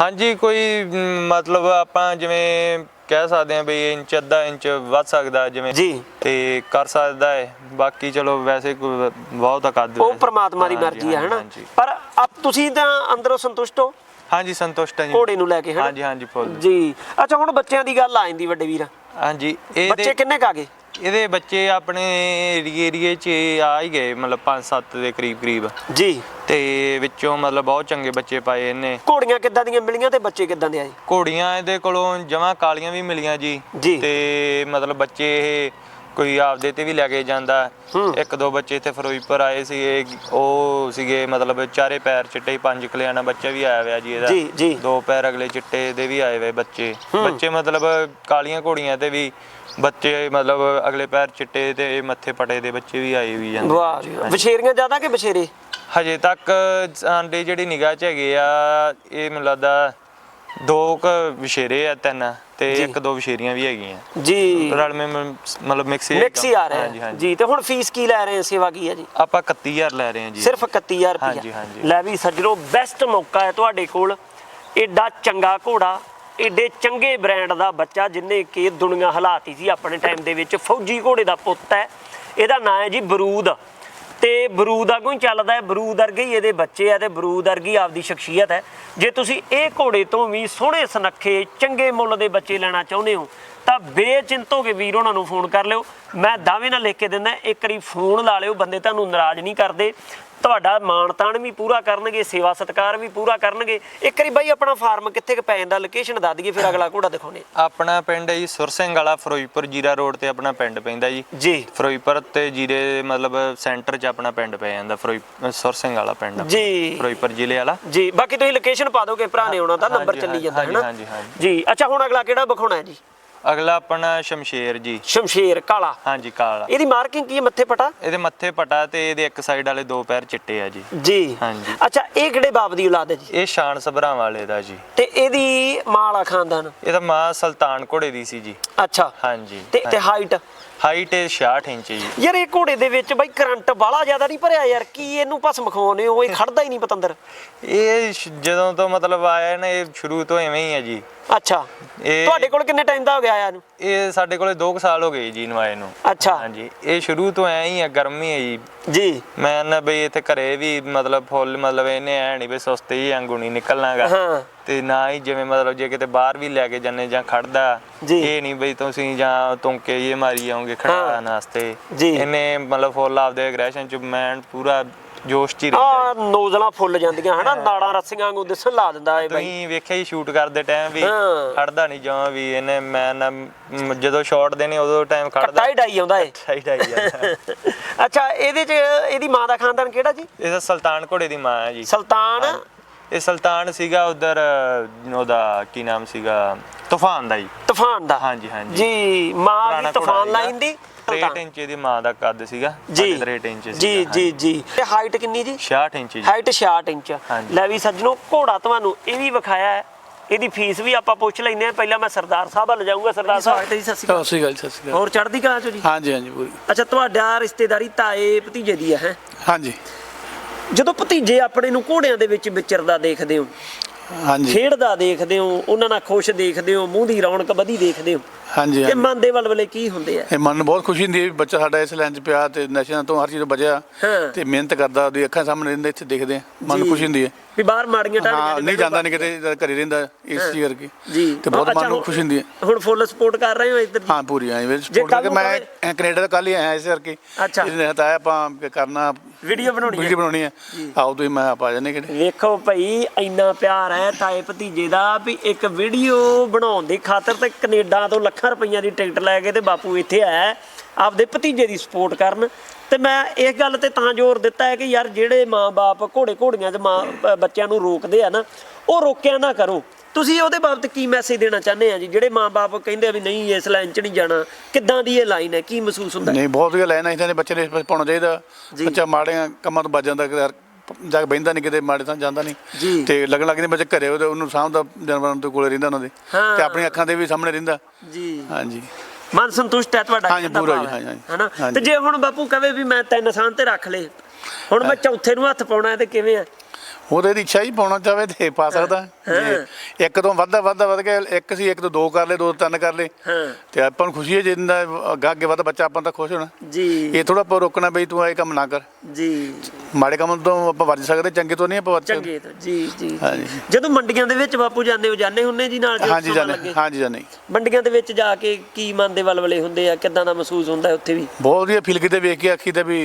ਹਾਂਜੀ ਕੋਈ ਮ, ਮਤਲਬ ਆਪਾਂ ਜਿਵੇਂ ਕਹਿ ਸਕਦੇ ਹਾਂ ਵੀ ਇੰਚ ਅੱਧਾ ਇੰਚ ਵੱਧ ਸਕਦਾ ਜਿਵੇਂ ਜੀ। ਤੇ ਕਰ ਸਕਦਾ ਹੈ। ਬਾਕੀ ਚਲੋ ਵੈਸੇ ਕੋਈ ਬਹੁਤ ਅਕਦ ਉਹ ਪ੍ਰਮਾਤਮਾ ਦੀ ਮਰਜ਼ੀ ਹੈ ਹਨਾ? ਪਰ ਆਪ ਤੁਸੀਂ ਤਾਂ ਅੰਦਰੋਂ ਸੰਤੁਸ਼ਟ ਹੋ? ਹਾਂਜੀ ਸੰਤੁਸ਼ਟ ਹਾਂ ਜੀ। ਘੋੜੇ ਨੂੰ ਲੈ ਕੇ ਹਨਾ? ਹਾਂਜੀ ਹਾਂਜੀ ਫੁੱਲ। ਜੀ। ਅੱਛਾ ਹੁਣ ਬੱਚਿਆਂ ਦੀ ਗੱਲ ਆ ਜਾਂਦੀ ਵੱਡੇ ਵੀਰ। ਹਾਂਜੀ ਬੱਚੇ ਇਹਦੇ ਕਿੰਨੇ ਕਾਗੇ ਇਹਦੇ ਬੱਚੇ ਆਪਣੇ ਏਰੀਏ ਏਰੀਏ 'ਚ ਆ ਹੀ ਗਏ ਮਤਲਬ 5-7 ਦੇ ਕਰੀਬ ਕਰੀਬ। ਜੀ। ਤੇ ਵਿੱਚੋਂ ਮਤਲਬ ਬਹੁਤ ਚੰਗੇ ਬੱਚੇ ਪਾਏ ਇਹਨੇ। ਘੋੜੀਆਂ ਕਿੱਦਾਂ ਦੀਆਂ ਮਿਲੀਆਂ ਤੇ ਬੱਚੇ ਕਿੱਦਾਂ ਦੇ ਆ ਜੀ? ਘੋੜੀਆਂ ਇਹਦੇ ਕੋਲੋਂ ਜਮਾਂ ਕਾਲੀਆਂ ਵੀ ਮਿਲੀਆਂ ਜੀ। ਜੀ। ਤੇ ਮਤਲਬ ਬੱਚੇ ਇਹ ਕੋਈ ਆਪਦੇ ਤੇ ਵੀ ਲੈ ਕੇ ਜਾਂਦਾ। ਹੂੰ। ਇੱਕ ਦੋ ਬੱਚੇ ਇੱਥੇ ਫਿਰੋਜ਼ਪੁਰ ਆਏ ਸੀਗੇ ਉਹ ਸੀਗੇ ਮਤਲਬ ਚਾਰੇ ਪੈਰ ਚਿੱਟੇ ਪੰਜ ਕਲਿਆਣਾ ਬੱਚਾ ਵੀ ਆਇਆ ਹੋਇਆ ਜੀ ਇਹਦਾ। ਜੀ, ਜੀ। ਦੋ ਪੈਰ ਅਗਲੇ ਚਿੱਟੇ ਦੇ ਵੀ ਆਏ ਹੋਏ ਬੱਚੇ। ਬੱਚੇ ਮਤਲਬ ਕਾਲੀਆਂ ਘੋੜੀਆਂ ਤੇ ਵੀ ਬੱਚੇ ਮਤਲਬ ਅਗਲੇ ਪੈਰ ਚਿੱਟੇ ਤੇ ਮੱਥੇ ਪਟੇ ਦੇ ਬੱਚੇ ਵੀ ਆਏ ਵੀ ਜਾਂਦੇ ਵਾਹ ਜੀ ਵਾਹ। ਵਛੇਰੀਆਂ ਜ਼ਿਆਦਾ ਕਿ ਬਛੇਰੇ? ਹਜੇ ਤੱਕ ਸਾਡੇ ਜਿਹੜੀ ਨਿਗਾਹ 'ਚ ਹੈਗੇ ਆ ਇਹ ਮੈਨੂੰ ਲੱਗਦਾ ਦੋ ਕ ਵਿਸ਼ੇਰੇ ਆ ਤਿੰਨ ਤੇ ਜੀ। ਇੱਕ ਦੋ ਵਿਸ਼ੇਰੀਆਂ ਵੀ ਹੈਗੀਆਂ। ਜੀ। ਰਲਵੇਂ ਮ- ਮਤਲਬ ਮਿਕਸ ਹੀ ਮਿਕਸ ਹੀ ਆ ਰਿਹਾ। ਹਾਂਜੀ ਹੈ। ਹਾਂਜੀ। ਜੀ ਤੇ ਹੁਣ ਫੀਸ ਕੀ ਲੈ ਰਹੇ ਆ? ਸੇਵਾ ਕੀ ਹੈ ਜੀ? ਆਪਾਂ 31000 ਲੈ ਰਹੇ ਹਾਂ ਜੀ। ਸਿਰਫ 31000 ਰੁਪਏ ਹਾਂਜੀ, ਹਾਂਜੀ। ਲੈ ਵੀ ਸੱਜਣੋ ਬੈਸਟ ਮੌਕਾ ਹੈ ਤੁਹਾਡੇ ਕੋਲ। ਏਡਾ ਚੰਗਾ ਘੋੜਾ ਏਡੇ ਚੰਗੇ ਬ੍ਰਾਂਡ ਦਾ ਬੱਚਾ ਜਿਨੇ ਕਿ ਦੁਨੀਆ ਹਲਾਤੀ ਸੀ ਆਪਣੇ ਟਾਈਮ ਦੇ ਵਿੱਚ, ਫੌਜੀ ਘੋੜੇ ਦਾ ਪੁੱਤ ਹੈ। ਇਹਦਾ ਨਾਂ ਹੈ ਜੀ ਬਰੂਦ। ਤੇ ਬਰੂਦ ਵਾਂਗੂ ਹੀ ਚੱਲਦਾ ਹੈ, ਬਰੂਦ ਵਰਗੇ ਹੀ ਇਹਦੇ ਬੱਚੇ ਆ ਤੇ ਬਰੂਦ ਵਰਗੀ ਆਪਦੀ ਸ਼ਖਸੀਅਤ ਹੈ। ਜੇ ਤੁਸੀਂ ਇਹ ਘੋੜੇ ਤੋਂ ਵੀ ਸੋਹਣੇ ਸੁਨੱਖੇ, ਚੰਗੇ ਮੁੱਲ ਦੇ ਬੱਚੇ ਲੈਣਾ ਚਾਹੁੰਦੇ ਹੋ, ਤਾਂ ਬੇਚਿੰਤ ਹੋ ਕੇ ਵੀਰ ਉਹਨਾਂ ਨੂੰ ਫੋਨ ਕਰ ਲਿਓ। ਮੈਂ ਦਾਅਵੇ ਨਾਲ ਲਿਖ ਕੇ ਦਿੰਦਾ, ਇੱਕ ਵਾਰੀ ਫੋਨ ਲਾ ਲਿਓ, ਬੰਦੇ ਤੁਹਾਨੂੰ ਨਾਰਾਜ਼ ਨਹੀਂ ਕਰਦੇ। ਤੁਹਾਡਾ ਮਾਣ ਤਾਣ ਵੀ ਪੂਰਾ ਕਰਨਗੇ ਸੇਵਾ ਸਤਿਕਾਰ ਵੀ ਪੂਰਾ ਕਰਨਗੇ। ਇੱਕ ਵਾਰੀ ਬਾਈ ਆਪਣਾ ਫਾਰਮ ਕਿੱਥੇ ਕੁ ਪੈ ਜਾਂਦਾ ਲੋਕੇਸ਼ਨ ਦੱਸ ਦਈਏ ਫਿਰ ਅਗਲਾ ਘੋੜਾ ਦਿਖਾਉਣੇ ਆਪਣਾ ਪਿੰਡ ਹੈ ਜੀ ਸੁਰ ਸਿੰਘ ਵਾਲਾ ਫਿਰੋਜ਼ਪੁਰ ਜੀਰਾ ਰੋਡ ਤੇ ਆਪਣਾ ਪਿੰਡ ਪੈਂਦਾ ਜੀ। ਜੀ। ਫਿਰੋਜ਼ਪੁਰ ਤੇ ਜੀਰੇ ਮਤਲਬ ਸੈਂਟਰ 'ਚ ਆਪਣਾ ਪਿੰਡ ਪੈ ਜਾਂਦਾ ਫਿਰੋਜ਼ ਸੁਰ ਸਿੰਘ ਵਾਲਾ ਪਿੰਡ। ਜੀ। ਫਿਰੋਜ਼ਪੁਰ ਜ਼ਿਲ੍ਹੇ ਵਾਲਾ। ਜੀ ਬਾਕੀ ਤੁਸੀਂ ਲੋਕੇਸ਼ਨ ਪਾ ਦੋਗੇ ਭਰਾ ਨੇ ਆਉਣਾ ਤਾਂ ਨੰਬਰ ਚੱਲੀ ਜਾਂਦਾ ਹੈ ਨਾ। ਜੀ ਅੱਛਾ ਹੁਣ ਅਗਲਾ ਕਿਹੜਾ ਵਿਖਾਉਣਾ ਹੈ ਜੀ? ਅਗਲਾ ਆਪਣਾ ਸ਼ਮਸ਼ੇਰ ਜੀ। ਸ਼ਮਸ਼ੇਰ ਕਾਲਾ। ਹਾਂਜੀ ਕਾਲਾ। ਇਹਦੀ ਮਾਰਕਿੰਗ ਕੀ ਹੈ ਮੱਥੇ ਪਟਾ? ਇਹਦੇ ਮੱਥੇ ਪਟਾ ਤੇ ਇਹਦੇ ਇੱਕ ਸਾਈਡ ਵਾਲੇ ਦੋ ਪੈਰ ਚਿੱਟੇ ਆ ਜੀ। ਜੀ। ਹਾਂਜੀ। ਅੱਛਾ ਇਹ ਕਿਹੜੇ ਬਾਪ ਦੀ ਔਲਾਦ ਹੈ ਜੀ? ਇਹ ਸ਼ਾਨ ਸਭਰਾ ਵਾਲੇ ਦਾ ਜੀ। ਤੇ ਇਹਦੀ ਮਾਂ ਵਾਲਾ ਖਾਨਦਾਨ? ਇਹਦਾ ਮਾਂ ਸੁਲਤਾਨ ਘੋੜੇ ਦੀ ਸੀ ਜੀ। ਅੱਛਾ। ਹਾਂਜੀ। ਤੇ ਤੇ ਹਾਈਟ ਹਾਈਟ ਇਹ 66 ਇੰਚ ਜੀ। ਯਾਰ ਇਹ ਘੋੜੇ ਦੇ ਵਿੱਚ ਬਾਈ ਕਰੰਟ ਬਾਹਲਾ ਜ਼ਿਆਦਾ ਨਹੀਂ ਭਰਿਆ ਯਾਰ। ਕੀ ਇਹਨੂੰ ਭਸਮ ਖਵਾਉਨੇ ਹੋ? ਇਹ ਖੜਦਾ ਹੀ ਨਹੀਂ ਪਤੰਦਰ। ਇਹ ਜਦੋਂ ਤੋਂ ਮਤਲਬ ਆਇਆ ਨਾ ਇਹ ਸ਼ੁਰੂ ਤੋਂ ਐਵੇਂ ਹੀ ਹੈ ਜੀ। ਅੱਛਾ। ਇਹ ਤੁਹਾਡੇ ਕੋਲ ਕਿੰਨੇ ਟਾਈਮ ਦਾ ਹੋ ਗਿਆ ਆਇਆ ਨੂੰ? ਇਹ ਸਾਡੇ ਕੋਲੇ 2 ਸਾਲ ਹੋ ਗਏ ਜੀ ਨਵਾਏ ਨੂੰ। ਅੱਛਾ। ਹਾਂਜੀ ਇਹ ਸ਼ੁਰੂ ਤੋਂ ਐ ਹੀ ਹੈ ਗਰਮੀ ਹੈ ਜੀ। ਜੀ। ਮੈਂ ਨਾ ਬਈ ਇੱਥੇ ਘਰੇ ਵੀ ਮਤਲਬ ਫੁੱਲ ਮਤਲਬ ਇਹਨੇ ਐ ਨਹੀਂ ਵੀ ਸੁਸਤੇ ਹੀ ਨਹੀਂ ਨਿਕਲਣਾਗਾ। ਹਾਂ। ਤੇ ਨਾ ਹੀ ਜਿਵੇਂ ਮਤਲਬ ਜੇ ਕਿਤੇ ਬਾਹਰ ਵੀ ਲੈ ਕੇ ਜਾਂਦੇ ਜਾਂ ਖੜਦਾ। ਇਹ ਨਹੀਂ ਬਈ ਤੁਸੀਂ ਜਾਂ ਤੁੰਕੇ ਇਹ ਮਾਰੀ ਖੜਾਉਣ ਵਾਸਤੇ। ਜੀ। ਇਹਨੇ ਮਤਲਬ ਫੁੱਲ ਆਪਦੇ ਐਗਰੈਸ਼ਨ ਚ ਮੈਨ ਪੂਰਾ ਜੋਸ਼ ਚ ਹੀ ਰਹਿੰਦਾ ਆ ਨੋਜ਼ਲਾਂ ਫੁੱਲ ਜਾਂਦੀਆਂ ਹਨਾ? ਨਾੜਾਂ ਰੱਸੀਆਂ ਵਾਂਗੂ ਦਿਸਣ ਲਾ ਦਿੰਦਾ ਇਹ ਬਾਈ। ਤੁਸੀਂ ਵੇਖਿਆ ਹੀ ਸ਼ੂਟ ਕਰਦੇ ਟਾਈਮ ਵੀ ਹਾਂ। ਖੜਦਾ ਨਹੀਂ ਜਮਾਂ ਵੀ ਇਹਨੇ ਮੈਂ ਨਾ ਮ- ਜਦੋਂ ਸ਼ਾਟ ਦੇਣੇ ਉਦੋਂ ਟਾਈਮ ਖੜਦਾ ਹੀ ਡਾਈ ਆਉਂਦਾ ਏ ਸਾਈਡ ਆਈ ਜਾਂਦਾ ਅੱਛਾ ਇਹਦੇ ਚ ਇਹਦੀ ਮਾਂ ਦਾ ਖਾਨਦਾਨ ਕਿਹੜਾ ਜੀ? ਇਹ ਤਾਂ ਸੁਲਤਾਨ ਘੋੜੇ ਦੀ ਮਾਂ ਹੈ ਜੀ। ਸੁਲਤਾਨ? ਇਹ ਸੁਲਤਾਨ ਸੀਗਾ ਉਧਰ ਉਹਦਾ ਕੀ ਨਾਮ ਸੀਗਾ? ਤੂਫਾਨ ਦਾ ਜੀ। ਤੂਫਾਨ ਦਾ? ਹਾਂਜੀ ਹਾਂਜੀ। ਜੀ ਮਾਂ ਪੁਰਾਣਾ ਦੀ ਘੋੜਾ ਤੂਫਾਨ ਸੀਗਾ। ਲਾਈਨ ਦੀ? 63 ਇੰਚ ਦੀ ਮਾਂ ਦਾ ਕੱਦ ਸੀਗਾ ਜੀ 63 ਇੰਚ ਜੀ ਜੀ ਜੀ। ਤੇ ਹਾਈਟ ਕਿੰਨੀ ਜੀ? 66 ਇੰਚ ਜੀ। Height 66 inch. ਹਾਂਜੀ। ਲੈ ਵੀ ਸੱਜਣੋ ਘੋੜਾ ਤੁਹਾਨੂੰ ਇਹ ਵੀ ਵਿਖਾਇਆ ਹੈ। ਇਹਦੀ ਫੀਸ ਵੀ ਆਪਾਂ ਪੁੱਛ ਲੈਂਦੇ ਆ ਪਹਿਲਾਂ ਮੈਂ ਸਰਦਾਰ ਸਾਹਿਬ ਵੱਲ ਜਾਊਂਗਾ ਸਰਦਾਰ ਸਾਹਿਬ ਜੀ ਸਤਿ ਸ਼੍ਰੀ ਸਤਿ ਸ਼੍ਰੀ ਅਕਾਲ ਸਤਿ ਸ਼੍ਰੀ ਅਕਾਲ। ਹੋਰ ਚੜ੍ਹਦੀ ਕਲਾ ਚੋ ਜੀ? ਹਾਂਜੀ ਹਾਂਜੀ ਪੂਰੀ। ਅੱਛਾ ਤੁਹਾਡਾ ਰਿਸ਼ਤੇਦਾਰੀ ਤਾਏ ਭਤੀਜੇ ਦੀ ਹੈ ਹੈਂ? ਹਾਂਜੀ। ਜਦੋਂ ਭਤੀਜੇ ਆਪਣੇ ਨੂੰ ਘੋੜਿਆਂ ਦੇ ਵਿੱਚ ਵਿਚਰਦਾ ਦੇਖਦੇ ਹੋ ਹਾਂਜੀ। ਖੇਡਦਾ ਦੇਖਦੇ ਹੋ ਉਹਨਾਂ ਨਾਲ ਖੁਸ਼ ਦੇਖਦੇ ਹੋ ਮੂੰਹ ਦੀ ਰੌਣਕ ਵਧੀ ਦੇਖਦੇ ਹੋ ਹਾਂਜੀ ਤੇ। ਮਨ ਦੇ ਵਲਵਲੇ ਕੀ ਹੁੰਦੇ ਆ? ਇਹ ਮਨ ਨੂੰ ਬਹੁਤ ਖੁਸ਼ੀ ਹੁੰਦੀ ਹੈ ਵੀ ਬੱਚਾ ਸਾਡਾ ਇਸ ਲਾਈਨ 'ਚ ਪਿਆ ਤੇ ਨਸ਼ਿਆਂ ਤੋਂ ਹਰ ਚੀਜ਼ ਤੋਂ ਬਚਿਆ ਹਾਂ। ਤੇ ਮਿਹਨਤ ਕਰਦਾ ਉਹਦੀ ਅੱਖਾਂ ਸਾਹਮਣੇ ਰਹਿੰਦਾ ਇੱਥੇ ਦੇਖਦੇ ਆ ਮਨ ਨੂੰ ਜੀ। ਖੁਸ਼ੀ ਹੁੰਦੀ ਹੈ। ਵੀ ਬਾਹਰ ਮਾੜੀਆਂ ਟਾੜੀਆਂ ਹਾਂ ਨਹੀਂ ਜਾਂਦਾ ਨਹੀਂ ਕਿਤੇ ਘਰੇ ਰਹਿੰਦਾ ਇਸ ਚੀਜ਼ ਕਰਕੇ। ਜੀ। ਤੇ ਬਹੁਤ ਅੱਛਾ, ਮਨ ਨੂੰ ਹੁਣ- ਖੁਸ਼ੀ ਹੁੰਦੀ ਹੈ। ਹੁਣ ਫੁੱਲ ਸਪੋਰਟ ਕਰ ਰਹੇ ਹੋ ਇੱਧਰ ਹਾਂ ਪੂਰੀ ਆਈ ਜੇ ਸਪੋਰਟ ਕਰਕੇ ਮੈਂ ਕੈਨੇਡਾ ਤੋਂ ਕੱਲ ਹੀ ਆਇਆ ਇਸ ਕਰਕੇ। ਅੱਛਾ। ਇਹਨੇ ਹਟਾਇਆ ਆਪਾਂ ਕਿ ਕਰਨਾ? ਵੀਡੀਓ ਬਣਾਉਣੀ ਹੈ। ਵੀਡੀਓ ਬਣਾਉਣੀ ਹੈ। ਆਓ ਤੁਸੀਂ ਮੈਂ ਆਪ ਆ ਕਿਤੇ। ਵੇਖੋ ਭਈ ਇੰਨਾ ਪਿਆਰ ਹੈ ਤਾਏ ਭਤੀਜੇ ਦਾ ਵੀ ਇੱਕ ਵੀਡੀਓ ਬਣਾਉਣ ਦੀ ਖਾਤਰ ਤੇ ਕੈਨੇਡਾ ਤੋਂ ਲੱਖਾਂ ਰੁਪਈਆ ਦੀ ਟਿਕਟ ਲੈ ਕੇ ਤੇ ਬਾਪੂ ਇੱਥੇ ਆਇਆ ਹੈ, ਆਪਦੇ ਭਤੀਜੇ ਦੀ ਸਪੋਰਟ ਕਰਨ। ਤੇ ਮੈਂ ਇਸ ਗੱਲ ਤੇ ਤਾਂ ਜ਼ੋਰ ਦਿੱਤਾ ਹੈ ਕਿ ਯਾਰ ਜਿਹੜੇ ਮਾਂ-ਬਾਪ ਘੋੜੇ ਘੋੜੀਆਂ 'ਚ ਮਾਂ ਬੱਚਿਆਂ ਨੂੰ ਰੋਕਦੇ ਆ ਨਾ ਉਹ ਰੋਕਿਆ ਨਾ ਕਰੋ। ਤੁਸੀਂ ਉਹਦੇ ਬਾਬਤ ਕੀ ਮੈਸੇਜ ਦੇਣਾ ਚਾਹੁੰਦੇ ਆ ਜੀ? ਜਿਹੜੇ ਮਾਂ-ਬਾਪ ਕਹਿੰਦੇ ਆ ਵੀ ਨਹੀਂ ਇਸ ਲਾਈਨ 'ਚ ਨਹੀਂ ਜਾਣਾ ਕਿੱਦਾਂ ਦੀ ਇਹ ਲਾਈਨ ਹੈ? ਕੀ ਮਹਿਸੂਸ ਹੁੰਦਾ ਹੈ? ਨਹੀਂ ਬਹੁਤ ਵਧੀਆ ਲੈਣਾ ਇਹਨਾਂ ਦੇ ਬੱਚੇ ਨੇ ਪਾਉਣਾ ਚਾਹੀਦਾ। ਬੱਚਾ ਮਾੜਿਆਂ ਕੰਮਾਂ ਤੋਂ ਬਚ ਜਾਂਦਾ ਕਿ ਯਾਰ ਜਾ ਕੇ ਬਹਿੰਦਾ ਨਹੀਂ ਕਿਤੇ ਮਾੜੇ ਥਾਂ ਜਾਂਦਾ। ਨਹੀਂ ਤੇ ਲੱਗਣ ਲੱਗ ਜਾਂਦੇ ਬੱਚੇ ਘਰੇ ਉਹਦੇ ਉਹਨੂੰ ਸਾਂਭਦਾ ਜਾਨਵਰਾਂ ਦੇ ਕੋਲੇ ਰਹਿੰਦਾ ਉਹਨਾਂ ਦੇ। ਤੇ ਆਪਣੀਆਂ ਅੱਖਾਂ ਦੇ ਵੀ ਸਾਹਮਣੇ ਰਹਿੰਦਾ ਜੀ ਹਾਂਜੀ ਮਨ ਸੰਤੁਸ਼ਟ ਹੈ ਤੁਹਾਡਾ ਹਾਂਜੀ, ਪੂਰਾ ਜੀ, ਹੈ, ਹਾਂਜੀ। ਹਨਾ। ਤੇ ਜੇ ਹੁਣ ਬਾਪੂ ਕਵੇ ਵੀ ਮੈਂ ਤਿੰਨ ਸਾਨ ਤੇ ਰੱਖ ਲੇ ਹੁਣ ਮੈਂ ਚੌਥੇ ਨੂੰ ਹੱਥ ਪਾਉਣਾ ਹੈ ਤੇ ਕਿਵੇਂ ਆ ਉਹਦੇ ਦੀ ਇੱਛਾ ਹੀ ਪਾਉਣਾ ਚਾਹਵੇ ਤੇ ਪਾ ਸਕਦਾ। ਜੇ ਇੱਕ ਤੋਂ ਵੱਧਦਾ ਵੱਧਦਾ ਵੱਧ ਕੇ ਇੱਕ ਸੀ ਇੱਕ ਤੋਂ ਦੋ ਕਰ ਲੇ ਦੋ ਤੋਂ ਤਿੰਨ ਕਰ ਲੇ। ਤੇ ਆਪਾਂ ਨੂੰ ਖੁਸ਼ੀ ਹੈ ਜਿੰਦਾ ਅੱਗਾ ਅੱਗੇ ਵੱਧ ਬੱਚਾ ਆਪਾਂ ਤਾਂ ਖੁਸ਼ ਹੋਣਾ। ਜੀ। ਇਹ ਥੋੜਾ ਆਪਾਂ ਰੋਕਣਾ ਬਈ ਤੂੰ ਇਹ ਕੰਮ ਨਾ ਕਰ। ਜੀ। ਮਾੜੇ ਕੰਮ ਤੋਂ ਆਪਾਂ ਵਰਜ ਸਕਦੇ ਚੰਗੇ ਤੋਂ ਨਹੀਂ ਆਪਾਂ ਵਰਜ ਚੰਗੇ ਤਾਂ ਜੀ ਜੀ। ਹਾਂਜੀ। ਜਦੋਂ ਮੰਡੀਆਂ ਦੇ ਵਿੱਚ ਬਾਪੂ ਜਾਂਦੇ ਹੋ ਜਾਂਦੇ ਹੁੰਨੇ ਜੀ ਨਾਲ ਜਦੋਂ ਹਾਂਜੀ ਲੱਗੇ? ਹਾਂਜੀ ਜਾਨੇ ਮੰਡੀਆਂ ਦੇ ਵਿੱਚ ਜਾ ਕੇ ਕੀ ਮਨ ਦੇ ਵਲਵਲੇ ਹੁੰਦੇ ਆ? ਕਿੱਦਾਂ ਦਾ ਮਹਿਸੂਸ ਹੁੰਦਾ ਉੱਥੇ ਵੀ? ਬਹੁਤ ਵਧੀਆ ਫੀਲ ਕਿਤੇ ਵੇਖ ਕੇ ਆਖੀ ਤੇ ਵੀ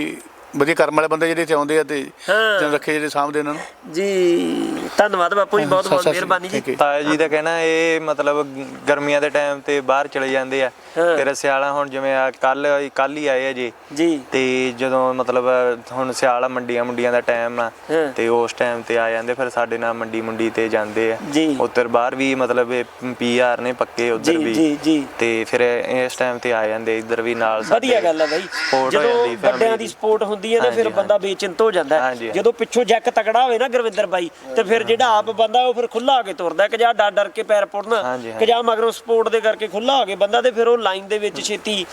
ਵਧੀਆ ਕਰਮ ਵਾਲੇ ਬੰਦੇ ਜਿਹੜੇ ਇੱਥੇ ਆਉਂਦੇ ਆ ਤੇ ਹਾਂ। ਜਨ ਰੱਖੇ ਜਿਹੜੇ ਸਾਹਮਣੇ ਉਹਨਾਂ ਨੂੰ ਜੀ ਧੰਨਵਾਦ ਬਾਪੂ ਜੀ ਬਹੁਤ ਬਹੁਤ ਸਤਿ ਸ੍ਰੀ ਮਿਹਰਬਾਨੀ ਜੀ ਅਕਾਲ। ਠੀਕ ਹੈ। ਤਾਇਆ ਜੀ ਦਾ ਕਹਿਣਾ ਇਹ ਮਤਲਬ ਗਰਮੀਆਂ ਦੇ ਟਾਈਮ ਤੇ ਬਾਹਰ ਚਲੇ ਜਾਂਦੇ ਆ। ਫਿਰ ਸਿਆਲਾ ਹੁਣ ਜਿਵੇਂ ਆ ਕੱਲ ਕੱਲ ਹੀ ਆਏ ਆ ਜੀ ਜੀ ਤੇ ਜਦੋਂ ਮਤਲਬ ਹੁਣ ਸਿਆਲਾ ਮੰਡੀਆਂ ਮੁੰਡੀਆਂ ਦਾ ਟਾਈਮ ਆ। ਤੇ ਉਸ ਟਾਈਮ ਤੇ ਆ ਜਾਂਦੇ ਫਿਰ ਸਾਡੇ ਨਾਲ ਮੰਡੀ ਮੁੰਡੀ ਤੇ ਜਾਂਦੇ ਆ। ਉੱਧਰ ਬਾਹਰ ਵੀ ਮਤਲਬ ਪੀਆਰ ਨੇ ਪੱਕੇ ਉੱਧਰ ਵੀ ਜੀ, ਜੀ। ਤੇ ਫਿਰ ਇਸ ਟਾਈਮ ਤੇ ਆ ਜਾਂਦੇ ਇੱਧਰ ਵੀ ਨਾਲ। ਵਧੀਆ ਗੱਲ ਹੈ ਬਾਈ ਜਦੋਂ ਵੱਡਿਆਂ ਦੀ ਸਪੋਰਟ ਹੁੰਦੀ ਹੈ ਨਾ ਫਿਰ ਬੰਦਾ ਬੇਚਿੰਤ ਹੋ ਜਾਂਦਾ। ਜਦੋਂ ਪਿੱਛੋਂ ਜੱਕ ਤਕੜਾ ਹੋਵੇ ਨਾ ਗੁਰਵਿੰਦਰ ਬਾਈ ਤੇ ਫਿਰ ਜਿਹੜਾ ਆਪ ਬੰਦਾ ਉਹ ਫਿਰ ਖੁੱਲਾ ਹੋ ਕੇ ਤੁਰਦਾ ਕਿ ਜਾਂ ਡਰ ਡਰ ਕੇ ਪੈਰ ਪੁੱਟਣਾ ਕਿ ਜਾਂ ਮਗਰੋਂ ਸਪੋਰਟ ਦੇ ਕਰਕੇ ਖੁੱਲਾ ਹੋ ਕੇ ਬੰਦਾ ਤੇ ਫਿਰ ਉਹ ਲਾਈਨ ਦੇ ਵਿੱਚ ਛੇਤੀ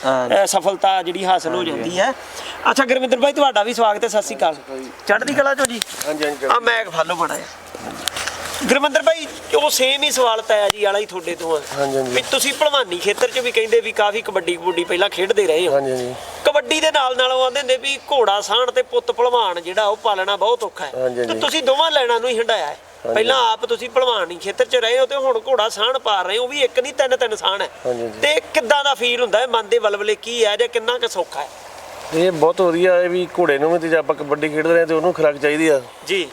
ਸਫਲਤਾ ਜਿਹੜੀ ਹਾਸਲ ਹੋ ਜਾਂਦੀ ਹੈ। ਅੱਛਾ ਗੁਰਵਿੰਦਰ ਬਾਈ ਤੁਹਾਡਾ ਵੀ ਸਵਾਗਤ ਹੈ ਸਤਿ ਸ਼੍ਰੀ ਅਕਾਲ। ਚੜ੍ਹਦੀ ਕਲਾ ਚੋ ਜੀ। ਹਾਂਜੀ ਹਾਂਜੀ ਆ ਮੈਂ ਫਾਲੋ ਬਣਾਇਆ ਗੁਰਵਿੰਦਰ ਭਾਈ ਉਹ ਸੇਮ ਹੀ ਸਵਾਲ ਤਾਇਆ ਜੀ ਵਾਲਾ ਹੀ ਤੁਹਾਡੇ ਤੋਂ ਆ ਹਾਂਜੀ, ਹਾਂਜੀ। ਵੀ ਤੁਸੀਂ ਭਲਵਾਨੀ ਖੇਤਰ 'ਚ ਵੀ ਕਹਿੰਦੇ ਵੀ ਕਾਫੀ ਕਬੱਡੀ ਕਬੱਡੀ ਪਹਿਲਾਂ ਖੇਡਦੇ ਰਹੇ ਹੋ। ਹਾਂਜੀ ਹਾਂਜੀ। ਕਬੱਡੀ ਦੇ ਨਾਲ ਨਾਲ ਉਹ ਆਂਦੇ ਹੁੰਦੇ ਵੀ ਘੋੜਾ ਸਾਣ ਤੇ ਪੁੱਤ ਭਲਵਾਨ ਜਿਹੜਾ ਉਹ ਪਾਲਣਾ ਬਹੁਤ ਔਖਾ ਹੈ। ਹਾਂਜੀ, ਹਾਂਜੀ। ਤੇ ਤੁਸੀਂ ਦੋਵਾਂ ਲੈਣਾਂ ਨੂੰ ਹੀ ਹੰਡਾਇਆ ਹੈ। ਪਹਿਲਾਂ ਆਪ ਤੁਸੀਂ ਭਲਵਾਨੀ ਖੇਤਰ 'ਚ ਰਹੇ ਹੋ ਤੇ ਹੁਣ ਘੋੜਾ ਸਾਣ ਪਾ ਰਹੇ ਹੋ ਵੀ ਇੱਕ ਨਹੀਂ ਤਿੰਨ ਤਿੰਨ ਸਾਣ ਹੈ। ਹਾਂਜੀ। ਤੇ ਕਿੱਦਾਂ ਦਾ ਫੀਲ ਹੁੰਦਾ ਹੈ? ਮਨ ਦੇ ਵਲਵਲੇ ਕੀ ਹੈ ਜਾਂ ਕਿੰਨਾ ਕੁ ਸੌਖਾ ਹੈ? ਇਹ ਬਹੁਤ ਵਧੀਆ ਹੈ ਵੀ ਘੋੜੇ ਨੂੰ ਵੀ ਤੇ ਜੇ ਆਪਾਂ ਕਬੱਡੀ ਖੇਡਦੇ ਰਹੇ ਤੇ ਉਹਨੂੰ ਖੁਰਾਕ ਚਾਹੀਦੀ ਆ। ਜੀ।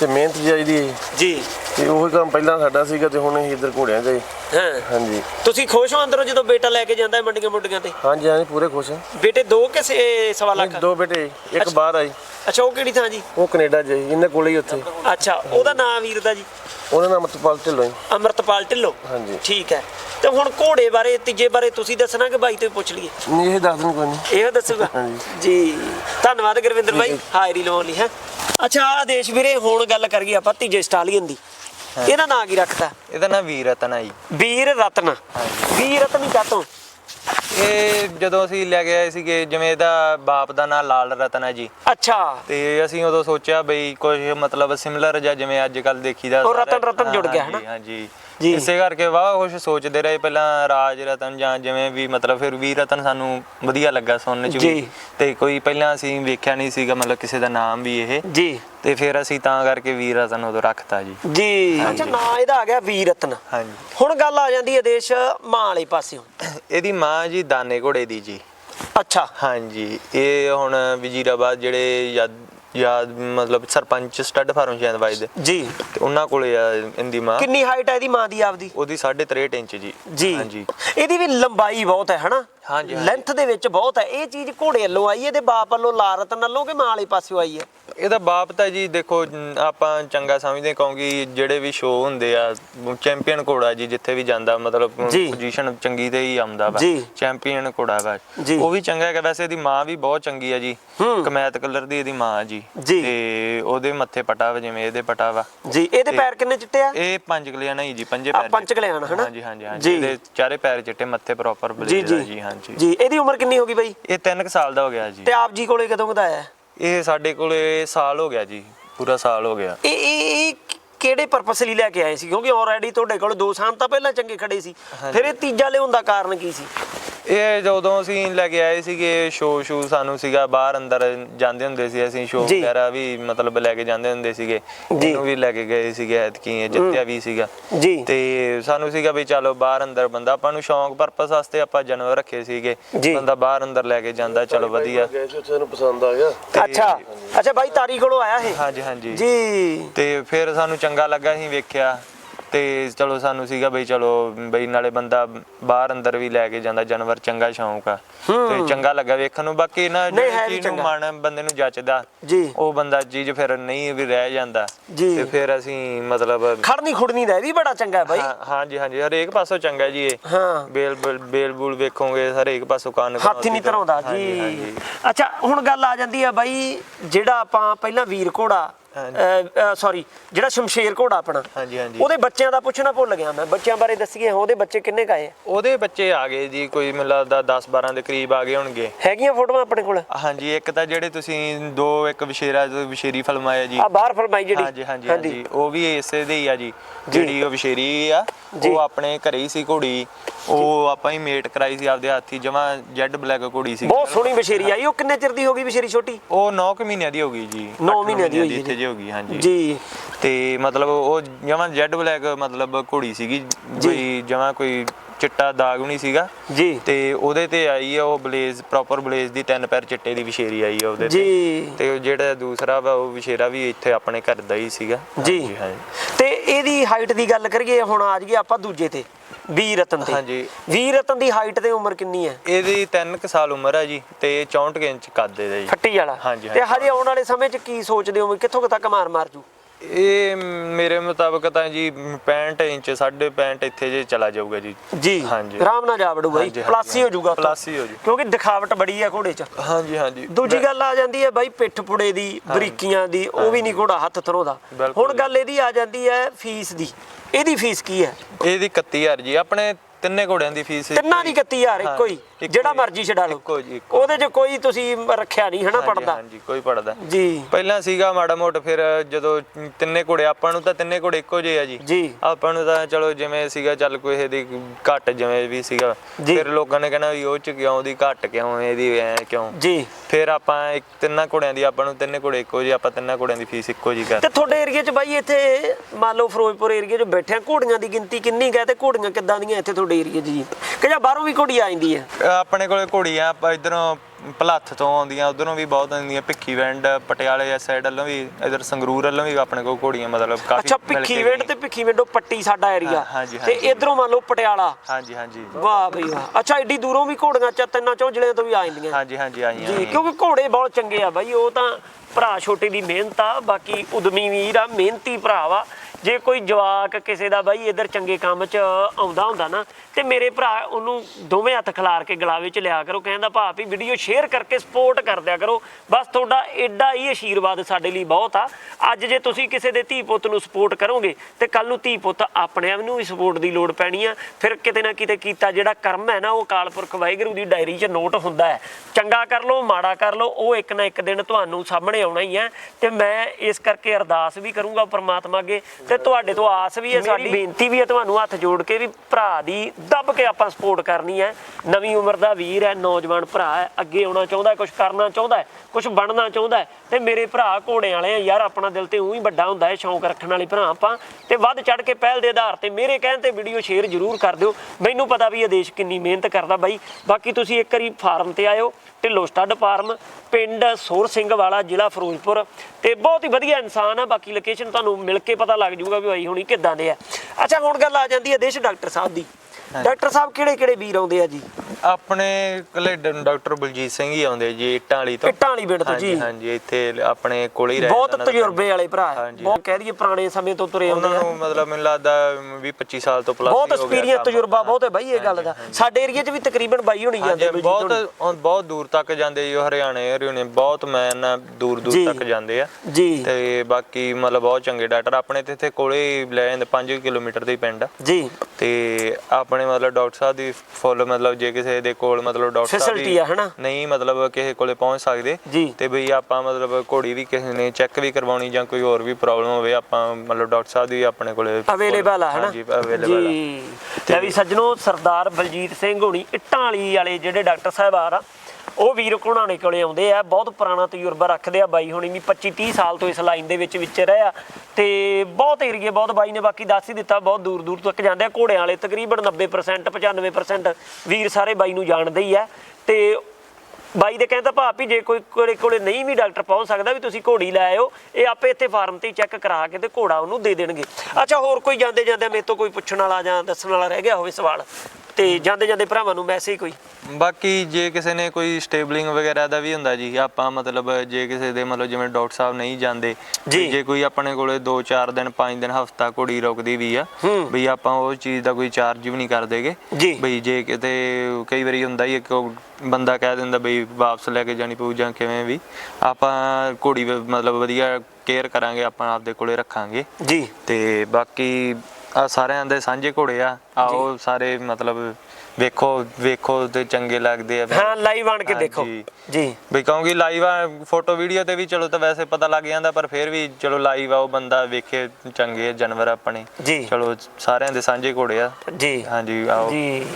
ਤੇ ਮਿਹਨਤ ਚਾਹੀਦੀ ਹੈ। ਜੀ। ਤੇ ਉਹੀ ਕੰਮ ਪਹਿਲਾਂ ਸਾਡਾ ਸੀਗਾ ਤੇ ਹੁਣ ਅਸੀਂ ਇੱਧਰ ਘੋੜਿਆਂ 'ਚ ਹੀ। ਹਾਂ ਹਾਂਜੀ। ਤੁਸੀਂ ਖੁਸ਼ ਹੋ ਅੰਦਰੋਂ ਜਦੋਂ ਬੇਟਾ ਲੈ ਕੇ ਜਾਂਦਾ ਹੈ ਮੰਡੀਆਂ ਮੁੰਡੀਆਂ ਤੇ? ਹਾਂਜੀ ਹਾਂਜੀ ਪੂਰੇ ਖੁਸ਼ ਹਾਂ। ਬੇਟੇ ਦੋ ਕਿਸੇ ਸਵਾ ਲੱਖ? ਦੋ ਬੇਟੇ ਇੱਕ ਬਾਹਰ ਆਈ। ਅੱਛਾ ਉਹ ਕਿਹੜੀ ਥਾਂ ਜੀ? ਉਹ ਕੈਨੇਡਾ ਆਈ ਇਹਨਾਂ ਕੋਲੇ ਹੀ ਉੱਥੇ। ਅੱਛਾ ਉਹਦਾ ਨਾਮ ਵੀਰ ਦਾ ਜੀ? ਉਹਨਾਂ ਨਾਲ ਮਤਪਾਲ ਢਿੱਲੋਂ ਹੀ ਅਮਰਤਪਾਲ ਢਿੱਲੋਂ? ਹਾਂਜੀ। ਠੀਕ ਹੈ। ਤੇ ਹੁਣ ਘੋੜੇ ਬਾਰੇ ਤੀਜੇ ਬਾਰੇ ਤੁਸੀਂ ਦੱਸਣਾ ਕਿ ਬਾਈ ਤੋਂ ਹੀ ਪੁੱਛ ਲਈਏ? ਨਹੀਂ ਇਹ ਦੱਸ ਦਿਨ ਕੋਈ ਨਹੀਂ ਇਹ ਦੱਸੂਗਾ। ਹਾਂਜੀ। ਜੀ। ਧੰਨਵਾਦ ਗੁਰਵਿੰਦਰ ਬਾਈ। ਹਾਜ਼ਰੀ ਲਵਾਉਣ ਲਈ ਹੈ। ਅੱਛਾ ਆਦੇਸ਼ ਵੀਰੇ ਹੁਣ ਗੱਲ ਕਰੀਏ ਆਪਾਂ ਤੀਜੇ ਸਟਾਲੀਅਨ ਦੀ। ਇਹਦਾ ਨਾਂ ਕੀ ਰੱਖਤਾ? ਇਹਦਾ ਨਾਂ ਵੀਰ ਰਤਨ ਆ ਜੀ। ਵੀਰ ਰਤਨ। ਵੀਰ ਰਤਨ ਹੀ ਕਾਤੋਂ? ਇਹ ਜਦੋਂ ਅਸੀਂ ਲੈ ਕੇ ਆਏ ਸੀਗੇ ਜਿਵੇਂ ਇਹਦਾ ਬਾਪ ਦਾ ਨਾਂ ਲਾਲ ਰਤਨ ਹੈ ਜੀ। ਅੱਛਾ। ਤੇ ਅਸੀਂ ਉਦੋਂ ਸੋਚਿਆ ਬਈ ਕੁਝ ਮਤਲਬ ਸਿਮਿਲਰ ਜਾਂ ਜਿਵੇਂ ਅੱਜ ਕੱਲ ਦੇਖੀਦਾ ਉਹ ਰਤਨ- ਰਤਨ ਜੁੜ ਗਿਆ, ਹਨਾ? ਹਾਂਜੀ। ਜੀ। ਇਸੇ ਕਰਕੇ ਵਾਹ ਕੁਝ ਸੋਚਦੇ ਰਹੇ ਪਹਿਲਾਂ ਰਾਜ ਰਤਨ ਜਾਂ ਜਿਵੇਂ ਵੀ ਮਤਲਬ ਫਿਰ ਵੀਰ ਰਤਨ ਸਾਨੂੰ ਵਧੀਆ ਲੱਗਾ ਸੁਣਨ ਚ। ਵੀ। ਤੇ ਕੋਈ ਪਹਿਲਾਂ ਅਸੀਂ ਵੇਖਿਆ ਨਹੀਂ ਸੀਗਾ ਮਤਲਬ ਕਿਸੇ ਦਾ ਨਾਮ ਵੀ ਇਹ। ਜੀ। ਤੇ ਫਿਰ ਅਸੀਂ ਤਾਂ ਕਰਕੇ ਵੀਰ ਰਤਨ ਉਦੋਂ ਰੱਖਤਾ ਜੀ। ਜੀ। ਅੱਛਾ ਨਾਂ ਇਹਦਾ ਆ ਗਿਆ ਵੀਰ ਰਤਨ। ਹਾਂਜੀ। ਹੁਣ ਗੱਲ ਆ ਜਾਂਦੀ ਹੈ ਦੇਸ਼ ਮਾਂ ਵਾਲੇ ਪਾਸਿਓਂ। ਇਹਦੀ ਮਾਂ ਜੀ ਦਾਨੇ ਘੋੜੇ ਦੀ ਜੀ। ਅੱਛਾ। ਹਾਂਜੀ। ਇਹ ਹੁਣ ਵਜ਼ੀਰਾਬਾਦ ਜਿਹੜੇ ਯਾਦ ਯਾਦ ਮਤਲਬ ਸਰਪੰਚ ਸਟੱਡ ਫਾਰਮ ਸ਼ਾਇਦ ਵਾਜਦੇ ਜੀ। ਤੇ ਉਹਨਾਂ ਕੋਲੇ ਆ ਇਹਦੀ ਮਾਂ। ਕਿੰਨੀ ਹਾਈਟ ਹੈ ਇਹਦੀ ਮਾਂ ਦੀ ਆਪਦੀ? ਉਹਦੀ 63 ਇੰਚ ਜੀ। ਜੀ। ਹਾਂਜੀ। ਇਹਦੀ ਵੀ ਲੰਬਾਈ ਬਹੁਤ ਹੈ ਹਨਾ? ਹਾਂਜੀ। ਲੈਂਥ ਦੇ ਵਿੱਚ ਬਹੁਤ ਹੈ। ਇਹ ਚੀਜ਼ ਘੋੜੇ ਵੱਲੋਂ ਆਈ ਹੈ ਤੇ ਬਾਪ ਵੱਲੋਂ ਲਾਰਤਨ ਵੱਲੋਂ ਕਿ ਮਾਂ ਵਾਲੇ ਪਾਸਿਓਂ ਆਈ ਹੈ? ਇਹਦਾ ਬਾਪ ਤਾਂ ਜੀ ਦੇਖੋ ਜ- ਆਪਾਂ ਚੰਗਾ ਸਮਝਦੇ ਕਿਉਂਕਿ ਜਿਹੜੇ ਵੀ ਸ਼ੋਅ ਹੁੰਦੇ ਆ ਚੈਂਪੀਅਨ ਘੋੜਾ ਜੀ ਜਿੱਥੇ ਵੀ ਜਾਂਦਾ ਮਤਲਬ ਜੀ। ਪੋਜੀਸ਼ਨ ਚੰਗੀ ਤੇ ਹੀ ਆਉਂਦਾ ਵਾ। ਜੀ। ਚੈਂਪੀਅਨ ਘੋੜਾ ਵਾ। ਜੀ। ਉਹ ਵੀ ਚੰਗਾ ਹੈਗਾ ਵੈਸੇ ਇਹਦੀ ਮਾਂ ਵੀ ਬਹੁਤ ਚੰਗੀ ਆ ਜੀ। ਹੂੰ। ਕਮੈਤ ਕਲਰ ਦੀ ਇਹਦੀ ਮਾਂ ਜੀ। ਜੀ। ਤੇ ਉਹਦੇ ਮੱਥੇ ਪਟਾ ਵਾ ਜਿਵੇਂ ਇਹਦੇ ਪਟਾ ਵਾ। ਜੀ ਇਹਦੇ ਪੈਰ ਕਿੰਨੇ ਚਿੱਟੇ ਆ? ਇਹ ਪੰਜ ਕਲਿਆਣਾ ਹੀ ਜੀ ਪੰਜੇ ਆ, ਪੈਰ ਪੰਜ। ਕਲਿਆਣ, ਹਨਾ? ਹਾਂਜੀ ਹਾਂਜੀ ਹਾਂਜੀ। ਜੀ। ਇਹਦੇ ਚਾਰੇ ਪੈਰ ਚਿੱਟੇ ਮੱਥੇ ਪ੍ਰੋਪਰ ਜੀ ਬਲੇਡ ਜੀ। ਜੀ ਹਾਂਜੀ। ਜੀ ਇਹਦੀ ਉਮਰ ਕਿੰਨੀ ਹੋ ਗਈ ਬਾਈ? ਇਹ 3 ਸਾਲ ਦਾ ਹੋ ਗਿਆ ਜੀ। ਤੇ ਆਪ ਜੀ ਕੋਲੇ ਕਦੋਂ ਵਧਾਇਆ ਇਹ ਸਾਡੇ ਕੋਲੇ ਸਾਲ ਹੋ ਗਿਆ ਜੀ ਪੂਰਾ ਸਾਲ ਹੋ ਗਿਆ। ਇਹ ਇਹ ਇਹ ਕਿਹੜੇ ਪਰਪਸ ਲਈ ਲੈ ਕੇ ਆਏ ਸੀ? ਕਿਉਂਕਿ ਆਲਰੇਡੀ ਤੁਹਾਡੇ ਕੋਲ ਦੋ ਸਾਲ ਤਾਂ ਪਹਿਲਾਂ ਚੰਗੇ ਖੜੇ ਸੀ। ਫਿਰ ਇਹ ਤੀਜਾ ਲਿਆਉਣ ਦਾ ਕਾਰਨ ਕੀ ਸੀ? ਇਹ ਜਦੋਂ ਅਸੀਂ ਲੈ ਕੇ ਆਏ ਸੀਗੇ ਸ਼ੋ ਸ਼ੂ ਸਾਨੂੰ ਸੀਗਾ ਬਾਹਰ ਅੰਦਰ ਜਾਂਦੇ ਹੁੰਦੇ ਸੀ ਅਸੀਂ ਸ਼ੋ ਜੀ। ਵਗੈਰਾ ਵੀ ਮਤਲਬ ਲੈ ਕੇ ਜਾਂਦੇ ਹੁੰਦੇ ਸੀਗੇ। ਜੀ। ਇਹਨੂੰ ਵੀ ਲੈ ਕੇ ਗਏ ਸੀਗੇ ਐਤਕੀ ਇਹ ਜਿੱਤਿਆ ਵੀ ਸੀਗਾ। ਜੀ। ਤੇ ਸਾਨੂੰ ਸੀਗਾ ਵੀ ਚਲੋ ਬਾਹਰ ਅੰਦਰ ਬੰਦਾ ਆਪਾਂ ਨੂੰ ਸ਼ੌਂਕ ਪਰਪਸ ਵਾਸਤੇ ਆਪਾਂ ਜਾਨਵਰ ਰੱਖੇ ਸੀਗੇ। ਜੀ। ਬੰਦਾ ਬਾਹਰ ਅੰਦਰ ਲੈ ਕੇ ਜਾਂਦਾ ਚਲੋ ਵਧੀਆ। ਗਏ ਸੀ ਉੱਥੇ ਨੂੰ ਪਸੰਦ ਆ ਗਿਆ। ਤੇ- ਅੱਛਾ। ਅੱਛਾ ਬਾਈ ਤਾਰੀ ਕੋਲੋਂ ਆਇਆ ਇਹ? ਹਾਂਜੀ ਹਾਂਜੀ। ਜੀ। ਤੇ ਫਿਰ ਸਾਨੂੰ ਚੰਗਾ ਲੱਗਾ ਅਸੀਂ ਵੇਖਿਆ। ਤੇ ਚਲੋ ਸਾਨੂੰ ਸੀਗਾ ਬਈ ਚਲੋ ਬਈ ਨਾਲੇ ਬੰਦਾ ਬਾਹਰ ਅੰਦਰ ਵੀ ਲੈ ਕੇ ਜਾਂਦਾ ਜਾਨਵਰ ਚੰਗਾ ਸ਼ੌਂਕ ਆ। ਤੇ ਚੰਗਾ ਲੱਗਾ ਵੇਖਣ ਨੂੰ ਬਾਕੀ ਨਾ ਜਿਹੜੀ ਚੀਜ਼ ਨੂੰ। ਮਨ ਬੰਦੇ ਨੂੰ ਜੱਚਦਾ ਜੀ। ਉਹ ਬੰਦਾ ਚੀਜ਼ ਫਿਰ ਨਹੀਂ ਵੀ ਰਹਿ ਜਾਂਦਾ। ਜੀ। ਤੇ ਫਿਰ ਅਸੀਂ ਮਤਲਬ ਖੜਨੀ ਖੁੜਨੀ ਦਾ ਇਹ ਵੀ ਬੜਾ ਚੰਗਾ ਹੈ ਬਾਈ। ਹਾਂ ਹਾਂਜੀ ਹਾਂਜੀ ਹਰੇਕ ਪਾਸੋਂ ਚੰਗਾ ਜੀ ਇਹ। ਹਾਂ। ਬੇਲ ਬੇਲ- ਬੇਲ ਵੇਖੋਗੇ ਹਰੇਕ ਪਾਸੋਂ ਕੰਨ ਹੱਥ ਨਹੀਂ ਧਰਾਉਂਦਾ ਜੀ। ਅੱਛਾ ਹੁਣ ਗੱਲ ਆ ਜਾਂਦੀ ਆ ਬਾਈ ਜਿਹੜਾ ਆਪਾਂ ਪਹਿਲਾਂ ਵੀਰ ਘੋੜਾ ਸੌਰੀ ਜਿਹੜਾ ਸ਼ਮਸ਼ੇਰ ਘੋੜਾ ਆਪਣਾ ਹਾਂਜੀ ਹਾਂਜੀ। ਉਹਦੇ ਬੱਚਿਆਂ ਦਾ ਪੁੱਛਣਾ ਭੁੱਲ ਗਿਆ ਮੈਂ। ਬੱਚਿਆਂ ਬਾਰੇ ਦੱਸੀਏ ਉਹਦੇ ਬੱਚੇ ਕਿੰਨੇ ਕਾਏ ਉਹਦੇ ਬੱਚੇ ਆ ਗਏ ਜੀ ਕੋਈ ਮੈਨੂੰ ਲੱਗਦਾ 10 12 ਦੇ ਕਰੀਬ ਆ ਗਏ ਹੋਣਗੇ। ਹੈਗੀਆਂ ਫੋਟੋਆਂ ਆਪਣੇ ਕੋਲ? ਹਾਂਜੀ ਇੱਕ ਤਾਂ ਜਿਹੜੇ ਤੁਸੀਂ ਦੋ ਇੱਕ ਵਿਸ਼ੇਰਾ ਵਿਸ਼ੇਰੀ ਫਿਲਮ ਆਇਆ ਜੀ। ਆ ਬਾਹਰ ਫਰਮਾਈ ਜਿਹੜੀ। ਹਾਂਜੀ ਹਾਂਜੀ ਹਾਂਜੀ। ਉਹ ਵੀ ਇਸੇ ਦੇ ਹੀ ਆ ਜੀ। ਜਿਹੜੀ ਉਹ ਵਿਸ਼ੇਰੀ ਆ। ਉਹ ਆਪਣੇ ਘਰੇ ਹੀ ਸੀ ਘੋੜੀ। ਉਹ ਆਪਾਂ ਹੀ ਮੇਟ ਕਰਾਈ ਸੀ ਆਪਦੇ ਹੱਥੀ ਜਮਾ ਜੈਡ ਬਲੈਕ ਘੋੜੀ ਸੀ। ਬਹੁਤ ਸੋਹਣੀ ਬਸ਼ੇਰੀ ਆਈ। ਉਹ ਕਿੰਨੇ ਚਿਰ ਦੀ ਹੋ ਗਈ ਬਸ਼ੇਰੀ ਛੋਟੀ? ਉਹ 9 ਕੁ ਮਹੀਨਿਆਂ ਦੀ ਹੋ ਗਈ ਜੀ। ਨੌ ਅੱਠ ਮਹੀਨਿਆਂ ਦੀ ਹੋਈ ਜੀ। ਹੋ ਗਈ ਹਾਂਜੀ। ਜੀ। ਤੇ ਮਤਲਬ ਉਹ ਜਮਾ ਜੈਡ ਬਲੈਕ ਮਤਲਬ ਘੋੜੀ ਸੀਗੀ ਬਈ ਜਮਾ ਕੋਈ ਚਿੱਟਾ ਦਾਗ ਨਹੀਂ ਸੀਗਾ। ਜੀ। ਤੇ ਉਹਦੇ ਤੇ ਆਈ ਆ ਉਹ ਬਲੇਜ਼ ਪ੍ਰੋਪਰ ਬਲੇਜ਼ ਦੀ ਤਿੰਨ ਪੈਰ ਚਿੱਟੇ ਦੀ ਵਿਸ਼ੇਰੀ ਆਈ ਆ ਉਹਦੇ ਤੇ। ਜੀ। ਤੇ ਉਹ ਜਿਹੜਾ ਦੂਸਰਾ ਵਾ ਉਹ ਵਿਸ਼ੇਰਾ ਵੀ ਇੱਥੇ ਆਪਣੇ ਘਰ ਦਾ ਹੀ ਸੀਗਾ। ਜੀ। ਤੇ ਇਹਦੀ ਹਾਈਟ ਦੀ ਗੱਲ ਕਰੀਏ ਹੁਣ ਆ ਜਾਈਏ ਆਪਾਂ ਦੂਜੇ ਤੇ। ਵੀਰ ਰਤਨ ਤੇ। ਹਾਂਜੀ। ਵੀਰ ਰਤਨ ਦੀ ਹਾਈਟ ਤੇ ਉਮਰ ਕਿੰਨੀ ਹੈ? ਇਹਦੀ 3 ਕੁ ਸਾਲ ਉਮਰ ਹੈ ਜੀ ਤੇ 64 ਕੁ ਇੰਚ ਕੱਦ ਇਹਦਾ ਜੀ। ਫੱਟੀ ਵਾਲਾ। ਹਾਂਜੀ, ਤੇ ਹਾਂਜੀ। ਆਉਣ ਵਾਲੇ ਸਮੇਂ 'ਚ ਕੀ ਸੋਚਦੇ ਹੋ ਕਿੱਥੋਂ ਤੱਕ ਮਾਰ ਮਾਰ ਜੂ? ਇਹ ਮੇਰੇ ਮੁਤਾਬਕ ਤਾਂ ਜੀ 65 ਇੰਚ 65 ਇੱਥੇ ਜੇ ਚਲਾ ਜਾਊਗਾ ਜੀ। ਜੀ। ਹਾਂਜੀ। ਆਰਾਮ ਨਾਲ ਜਾ ਵੜੂ ਬਾਈ। ਹਾਂਜੀ, ਹਾਂਜੀ, ਪਲੱਸ ਹੀ ਹੋ ਜਾਊਗਾ। ਪਲੱਸ ਹੀ ਹੋ ਜਾਊ। ਕਿਉਂਕਿ ਦਿਖਾਵਟ ਬੜੀ ਹੈ ਘੋੜੇ 'ਚ। ਹਾਂਜੀ ਹਾਂਜੀ। ਦੂਜੀ ਗੱਲ ਆ ਜਾਂਦੀ ਹੈ ਬਾਈ ਪਿੱਠ ਪੁੜੇ ਦੀ ਬਰੀਕੀਆਂ ਦੀ ਉਹ ਵੀ ਨਹੀਂ ਘੋੜਾ ਹੱਥ ਥਰੋਦਾ ਹੁਣ ਗੱਲ ਇਹਦੀ ਆ ਜਾਂਦੀ ਹੈ ਫੀਸ ਦੀ। ਇਹਦੀ ਫੀਸ ਕੀ ਹੈ? ਇਹਦੀ 31000 ਜੀ ਆਪਣੇ ਤਿੰਨੇ ਘੋੜਿਆਂ ਦੀ ਫੀਸ ਤਿੰਨਾਂ ਦੀ 31000 ਇੱਕੋ ਹੀ? ਜਿਹੜਾ। ਮਰਜ਼ੀ ਛਡਾ ਲਓ। ਇੱਕੋ ਜੀ, ਇੱਕੋ। ਉਹਦੇ 'ਚ ਕੋਈ ਤੁਸੀਂ ਰੱਖਿਆ ਨਹੀਂ ਹਨਾ ਪੜਦਾ ਹਾਂਜੀ ਕੋਈ ਪੜਦਾ ਜੀ। ਪਹਿਲਾਂ ਸੀਗਾ ਮਾੜਾ ਮੋਟ ਫਿਰ ਜਦੋਂ ਤਿੰਨੇ ਘੋੜੇ ਆਪਾਂ ਨੂੰ ਤਾਂ ਤਿੰਨੇ ਘੋੜੇ ਇੱਕੋ ਜਿਹੇ ਆ ਜੀ। ਜੀ। ਆਪਾਂ ਨੂੰ ਤਾਂ ਚਲੋ ਜਿਵੇਂ ਸੀਗਾ ਚੱਲ ਕੋਈ ਇਹਦੀ ਘੱਟ ਜਿਵੇਂ ਵੀ ਸੀਗਾ। ਜੀ। ਫਿਰ ਲੋਕਾਂ ਨੇ ਕਹਿਣਾ ਵੀ ਉਹ ਚ ਕਿਉਂ ਦੀ ਘੱਟ ਕਿਉਂ ਇਹਦੀ ਐ ਕਿਉਂ। ਜੀ। ਫਿਰ ਆਪਾਂ ਇੱਕ ਤਿੰਨਾਂ ਘੋੜਿਆਂ ਦੀ ਆਪਾਂ ਨੂੰ ਤਿੰਨੇ ਘੋੜੇ ਇੱਕੋ ਜਿਹੇ ਆਪਾਂ ਤਿੰਨਾਂ ਘੋੜਿਆਂ ਦੀ ਫੀਸ ਇੱਕੋ ਜਿਹੀ ਕਰ ਤੇ ਤੁਹਾਡੇ ਏਰੀਆ 'ਚ ਬਾਈ ਇੱਥੇ ਮੰਨ ਲਓ ਫਿਰੋਜ਼ਪੁਰ ਏਰੀਆ 'ਚ ਬੈਠਿਆਂ ਘੋੜੀਆਂ ਦੀ ਗਿਣਤੀ ਕਿੰਨੀ ਕੁ ਹੈ ਤੇ ਘੋੜੀਆਂ ਕਿੱਦਾਂ ਦੀਆਂ ਇੱਥੇ ਤੁਹਾਡੇ ਏਰੀਆ 'ਚ ਜੀ? ਕਿ ਜਾਂ ਬਾਹਰੋਂ ਵੀ ਘੋੜੀ ਆ ਜਾਂਦੀ ਹੈ? ਆਪਣੇ ਕੋਲੇ ਘੋੜੀਆਂ ਇਧਰੋਂ ਭਲੱਥ ਤੋਂ ਆਉਂਦੀਆਂ ਉਧਰੋਂ ਵੀ ਬਹੁਤ ਆਉਂਦੀਆਂ ਭਿੱਖੀ ਵੈਂਡ ਪਟਿਆਲੇ ਇਸ ਸਾਈਡ ਵੱਲੋਂ ਵੀ ਇਧਰ ਸੰਗਰੂਰ ਵੱਲੋਂ ਵੀ ਆਪਣੇ ਕੋਲ ਘੋੜੀਆਂ ਮਤਲਬ ਕਾਫੀ ਅੱਛਾ ਭਿੱਖੀ ਵਿੰਡ। ਤੇ ਭਿੱਖੀ ਵਿੰਡੋ ਪੱਟੀ ਸਾਡਾ ਏਰੀਆ ਤੇ। ਇਧਰੋਂ ਮੰਨ ਲਓ ਪਟਿਆਲਾ ਹਾਂਜੀ ਹਾਂਜੀ ਵਾਹ ਬਈ ਵਾਹ ਅੱਛਾ ਏਡੀ ਦੂਰੋਂ ਵੀ ਘੋੜੀਆਂ ਚ ਤਿੰਨਾਂ ਚੋਂ ਜ਼ਿਲ੍ਹਿਆਂ ਤੋਂ ਵੀ ਆ ਜਾਂਦੀਆਂ ਹਾਂਜੀ ਹਾਂਜੀ ਆਈਆਂ ਜੀ। ਕਿਉਂਕਿ ਘੋੜੇ ਬਹੁਤ ਚੰਗੇ ਆ ਬਾਈ ਉਹ ਤਾਂ ਭਰਾ ਛੋਟੇ ਦੀ ਮਿਹਨਤ ਆ ਬਾਕੀ ਉਦਮੀ ਵੀਰ ਆ ਮਿਹਨਤੀ ਭਰਾ ਵਾ ਜੇ ਕੋਈ ਜਵਾਕ ਕਿਸੇ ਦਾ ਬਾਈ ਇਧਰ ਚੰਗੇ ਕੰਮ 'ਚ ਆਉਂਦਾ ਹੁੰਦਾ ਨਾ, ਤੇ ਮੇਰੇ ਭਰਾ ਉਹਨੂੰ ਦੋਵੇਂ ਹੱਥ ਖਿਲਾਰ ਕੇ ਗਲਾਵੇ 'ਚ ਲਿਆ ਕਰੋ, ਕਹਿੰਦਾ ਭਾ ਵੀ ਵੀਡੀਓ ਸ਼ੇਅਰ ਕਰਕੇ ਸਪੋਰਟ ਕਰ ਦਿਆ ਕਰੋ। ਬਸ ਤੁਹਾਡਾ ਐਡਾ ਹੀ ਆਸ਼ੀਰਵਾਦ ਸਾਡੇ ਲਈ ਬਹੁਤ ਆ। ਅੱਜ ਜੇ ਤੁਸੀਂ ਕਿਸੇ ਦੇ ਧੀ ਪੁੱਤ ਨੂੰ ਸਪੋਰਟ ਕਰੋਗੇ, ਤੇ ਕੱਲ ਨੂੰ ਧੀ ਪੁੱਤ ਆਪਣੇ ਆਪ ਨੂੰ ਵੀ ਸਪੋਰਟ ਦੀ ਲੋੜ ਪੈਣੀ ਆ। ਫਿਰ ਕਿਤੇ ਨਾ ਕਿਤੇ ਕੀਤਾ ਜਿਹੜਾ ਕਰਮ ਹੈ ਨਾ, ਉਹ ਅਕਾਲ ਪੁਰਖ ਵਾਹਿਗੁਰੂ ਦੀ ਡਾਇਰੀ 'ਚ ਨੋਟ ਹੁੰਦਾ ਹੈ। ਚੰਗਾ ਕਰ ਲਓ, ਮਾੜਾ ਕਰ ਲਓ, ਉਹ ਇੱਕ ਨਾ ਇੱਕ ਦਿਨ ਤੁਹਾਨੂੰ ਸਾਹਮਣੇ ਆਉਣਾ ਹੀ ਹੈ ਤੇ ਮੈਂ ਇਸ ਕਰਕੇ ਅਰਦਾਸ ਵੀ ਕਰੂੰਗਾ ਪਰਮਾਤਮਾ ਅੱਗੇ। ਤੇ ਤੁਹਾਡੇ ਤੋਂ ਆਸ ਵੀ ਹੈ ਸਾਡੀ ਬੇਨਤੀ ਵੀ ਹੈ ਤੁਹਾਨੂੰ ਹੱਥ ਜੋੜ ਕੇ ਵੀ ਭਰਾ ਦੀ ਦੱਬ ਕੇ ਆਪਾਂ ਸਪੋਰਟ ਕਰਨੀ ਹੈ। ਨਵੀਂ ਉਮਰ ਦਾ ਵੀਰ ਹੈ ਨੌਜਵਾਨ ਭਰਾ ਹੈ ਅੱਗੇ ਆਉਣਾ ਚਾਹੁੰਦਾ ਕੁਝ ਕਰਨਾ ਚਾਹੁੰਦਾ ਕੁਝ ਬਣਨਾ ਚਾਹੁੰਦਾ ਹੈ, ਤੇ ਮੇਰੇ ਭਰਾ ਘੋੜੇ ਵਾਲੇ ਆ ਯਾਰ ਆਪਣਾ ਦਿਲ ਤੇ ਉਹੀ ਵੱਡਾ ਹੁੰਦਾ ਹੈ ਸ਼ੌਂਕ ਰੱਖਣ ਵਾਲੇ ਭਰਾ ਆਪਾਂ। ਤੇ ਵੱਧ ਚੜ ਕੇ ਪਹਿਲ ਦੇ ਆਧਾਰ ਤੇ ਮੇਰੇ ਕਹਿਣ ਤੇ ਵੀਡੀਓ ਸ਼ੇਅਰ ਜ਼ਰੂਰ ਕਰ ਦਿਓ। ਮੈਨੂੰ ਪਤਾ ਵੀ ਇਹ ਦੇਸ਼ ਕਿੰਨੀ ਮਿਹਨਤ ਕਰਦਾ ਬਾਈ। ਬਾਕੀ ਤੁਸੀਂ ਇੱਕ ਵਾਰੀ ਫਾਰਮ ਤੇ ਆਇਓ। ਢਿੱਲੋਂ ਸਟੱਡ ਫਾਰਮ, ਪਿੰਡ ਸੋਰ ਸਿੰਘ ਵਾਲਾ, ਜ਼ਿਲ੍ਹਾ ਫਿਰੋਜ਼ਪੁਰ। ਤੇ ਬਹੁਤ ਹੀ ਵਧੀਆ ਇਨਸਾਨ ਆ, ਬਾਕੀ ਲੋਕੇਸ਼ਨ ਤੁਹਾਨੂੰ ਮਿਲ ਕੇ ਪਤਾ ਲੱਗ ਜਾਊਗਾ ਵੀ ਭਾਈ ਹੁਣੀ ਕਿੱਦਾਂ ਦੇ ਆ। ਅੱਛਾ, ਹੁਣ ਗੱਲ ਆ ਜਾਂਦੀ ਹੈ ਦੇਸ਼ ਡਾਕਟਰ ਸਾਹਿਬ ਦੀ। ਡਾਕਟਰ ਸਾਹਿਬ ਕਿਹੜੇ ਕਿਹੜੇ ਵੀਰ ਆਉਂਦੇ ਆ ਜੀ? ਆਪਣੇ ਕੋਲੇ ਡ- ਡਾਕਟਰ ਬਲਜੀਤ ਸਿੰਘ ਹੀ ਆਉਂਦੇ ਜੀ ਇੱਟਾਂ ਵਾਲੀ ਤੋਂ। ਇੱਟਾਂ ਵਾਲੀ ਪਿੰਡ ਤੋਂ ਜੀ। ਹਾਂਜੀ ਇੱਥੇ ਆਪਣੇ ਕੋਲੇ ਹੀ ਰਹਿ ਬਹੁਤ। ਤਜਰਬੇ ਵਾਲੇ ਭਰਾ। ਬਹੁਤ ਕਹਿ ਦਈਏ ਪੁਰਾਣੇ ਸਮੇਂ ਤੋਂ ਤੁਰੇ ਆਉਂਦੇ ਉਹਨਾਂ ਨੂੰ ਮਤਲਬ ਮੈਨੂੰ ਲੱਗਦਾ 20 25 ਸਾਲ ਤੋਂ ਪਲੱਸ ਬਹੁਤ ਐਕਸਪੀਰੀਅੰਸ ਤਜਰਬਾ ਬਹੁਤ ਹੈ ਬਾਈ ਇਹ ਗੱਲ ਦਾ। ਸਾਡੇ ਏਰੀਆ 'ਚ ਵੀ ਤਕਰੀਬਨ ਬਾਈ ਹੋਣੀ ਜਾਂਦੇ ਬਹੁਤ ਬਹੁਤ ਦੂਰ ਤੱਕ ਜਾਂਦੇ ਜੀ ਹਰਿਆਣੇ ਹਰਿਆਣੇ ਬਹੁਤ ਮੈਨ ਦੂਰ। ਦੂਰ ਤੱਕ ਜਾਂਦੇ ਆ। ਜੀ। ਤੇ ਬਾਕੀ ਮਤਲਬ ਬਹੁਤ ਚੰਗੇ ਡਾਕਟਰ ਆਪਣੇ ਤੇ ਇੱਥੇ ਕੋਲੇ ਲੈ ਜਾਂਦੇ 5 ਕਿਲੋਮੀਟਰ ਦੇ ਪਿੰਡ ਜੀ। ਤੇ ਆਪਣੇ ਮਤਲਬ ਡਾਕਟਰ ਸਾਹਿਬ ਦੀ ਫੁੱਲ ਮਤਲਬ ਜੇ ਕਿਸੇ ਦੇ ਕੋਲ ਮਤਲਬ ਡਾਕਟਰ ਸਾਹਿਬ Facility ਆ, ਹਨਾ? ਨਹੀਂ ਮਤਲਬ ਕਿਸੇ ਕੋਲੇ ਪਹੁੰਚ ਸਕਦੇ ਜੀ। ਤੇ ਬਈ ਆਪਾਂ ਮਤਲਬ ਘੋੜੀ ਵੀ ਕਿਸੇ ਨੇ ਚੈੱਕ ਵੀ ਕਰਵਾਉਣੀ ਜਾਂ ਕੋਈ ਹੋਰ ਵੀ ਪ੍ਰੋਬਲਮ ਹੋਵੇ ਆਪਾਂ ਮਤਲਬ ਡਾਕਟਰ ਸਾਹਿਬ ਦੀ ਆਪਣੇ ਕੋਲੇ ਅਵੇਲੇਬਲ ਆ ਹਨਾ? ਹਾਂਜੀ ਅਵੇਲੇਬਲ ਆ। ਜੀ। ਲੈ ਵੀ ਸੱਜਣੋ ਸਰਦਾਰ ਬਲਜੀਤ ਸਿੰਘ ਹੋਣੀ ਇੱਟਾਂ ਵਾਲੀ ਵਾਲੇ ਜਿਹੜੇ ਡਾਕਟਰ ਸਾਹਿਬ ਆ ਉਹ ਵੀਰ ਕੋਣਾਣੇ ਕੋਲੇ ਆਉਂਦੇ ਆ, ਬਹੁਤ ਪੁਰਾਣਾ ਤਜਰਬਾ ਰੱਖਦੇ ਆ ਬਾਈ ਹੁਣੀ ਵੀ 25 30 ਸਾਲ ਤੋਂ ਇਸ ਲਾਈਨ ਦੇ ਵਿੱਚ ਵਿੱਚ ਰਹੇ ਆ। ਤੇ ਬਹੁਤ ਏਰੀਏ ਬਹੁਤ ਬਾਈ ਨੇ ਬਾਕੀ ਦੱਸ ਹੀ ਦਿੱਤਾ, ਬਹੁਤ ਦੂਰ ਦੂਰ ਤੱਕ ਜਾਂਦੇ ਆ। ਘੋੜਿਆਂ ਵਾਲੇ ਤਕਰੀਬਨ 90% 95% ਵੀਰ ਸਾਰੇ ਬਾਈ ਨੂੰ ਜਾਣਦੇ ਹੀ ਆ। ਤੇ ਬਾਈ ਦੇ ਕਹਿੰਦਾ ਭਾਅ ਵੀ ਜੇ ਕੋਈ ਕੋਲੇ ਕੋਲੇ ਨਹੀਂ ਵੀ ਡਾਕਟਰ ਪਹੁੰਚ ਸਕਦਾ ਵੀ ਤੁਸੀਂ ਘੋੜੀ ਲੈ ਆਇਓ, ਇਹ ਆਪੇ ਇੱਥੇ ਫਾਰਮ ਤੇ ਚੈੱਕ ਕਰਾ ਕੇ ਤੇ ਘੋੜਾ ਉਹਨੂੰ ਦੇ ਦੇਣਗੇ। ਅੱਛਾ, ਹੋਰ ਕੋਈ ਜਾਂਦੇ ਜਾਂਦੇ ਮੇਰੇ ਤੋਂ ਕੋਈ ਪੁੱਛਣ ਵਾਲਾ ਜਾਂ ਦੱਸਣ ਵਾਲਾ ਰਹਿ ਗਿਆ ਹੋਵੇ ਸਵਾਲ? ਤੇ ਜਾਂਦੇ ਜਾਂਦੇ ਭਰਾਵਾਂ ਨੂੰ ਮੈਸੇਜ ਕੋਈ? ਬਾਕੀ ਜੇ ਕਿਸੇ ਨੇ ਕੋਈ ਸਟੇਬਲਿੰਗ ਵਗੈਰਾ ਦਾ ਵੀ ਹੁੰਦਾ ਜੀ ਆਪਾਂ ਮਤਲਬ ਜੇ ਕਿਸੇ ਦੇ ਮਤਲਬ ਜਿਵੇਂ ਡਾਕਟਰ ਸਾਹਿਬ ਨਹੀਂ ਜਾਂਦੇ ਜੀ। ਕੋਈ ਆਪਣੇ ਕੋਲੇ 2-4 ਦਿਨ 5 ਦਿਨ ਹਫਤਾ ਘੋੜੀ ਰੁਕਦੀ ਵੀ ਆ ਵੀ ਆਪਾਂ ਉਹ ਚੀਜ਼ ਦਾ ਕੋਈ ਚਾਰਜ ਵੀ ਨਹੀਂ ਕਰਦੇਗੇ ਜੀ। ਬਈ ਜੇ ਕਿਤੇ ਕਈ ਵਾਰੀ ਹੁੰਦਾ ਹੀ ਇੱਕ ਉਹ ਬੰਦਾ ਕਹਿ ਦਿੰਦਾ ਬਈ ਵਾਪਸ ਲੈ ਕੇ ਜਾਣੀ ਪਊ ਜਾਂ ਕਿਵੇਂ ਵੀ ਆਪਾਂ ਘੋੜੀ ਵ- ਮਤਲਬ ਵਧੀਆ ਕੇਅਰ ਕਰਾਂਗੇ ਆਪਾਂ ਆਪਦੇ ਕੋਲੇ ਰੱਖਾਂਗੇ। ਜੀ। ਤੇ ਬਾਕੀ ਆ ਸਾਰਿਆਂ ਦੇ ਸਾਂਝੇ ਘੋੜੇ ਆ। ਆਓ ਸਾਰੇ ਮਤਲਬ ਵੇਖੋ ਵੇਖੋ ਤੇ ਚੰਗੇ ਲੱਗਦੇ ਆ। ਹਾਂ ਲਾਈਵ ਆਣ ਕੇ ਦੇਖੋ। ਜੀ। ਵੀ ਕਹੂੰਗੀ ਲਾਈਵ ਆ ਫੋਟੋ ਵੀਡੀਓ ਤੇ ਵੀ ਚਲੋ ਤਾਂ ਵੈਸੇ ਪਤਾ ਲੱਗ ਜਾਂਦਾ ਪਰ ਫਿਰ ਵੀ ਚਲੋ ਲਾਈਵ ਆ ਉਹ ਬੰਦਾ ਵੇਖੇ ਚੰਗੇ ਆ ਜਾਨਵਰ ਆਪਣੇ। ਜੀ। ਚਲੋ ਸਾਰਿਆਂ ਦੇ ਸਾਂਝੇ ਘੋੜੇ ਆ। ਜੀ। ਹਾਂਜੀ ਆਓ। ਜੀ।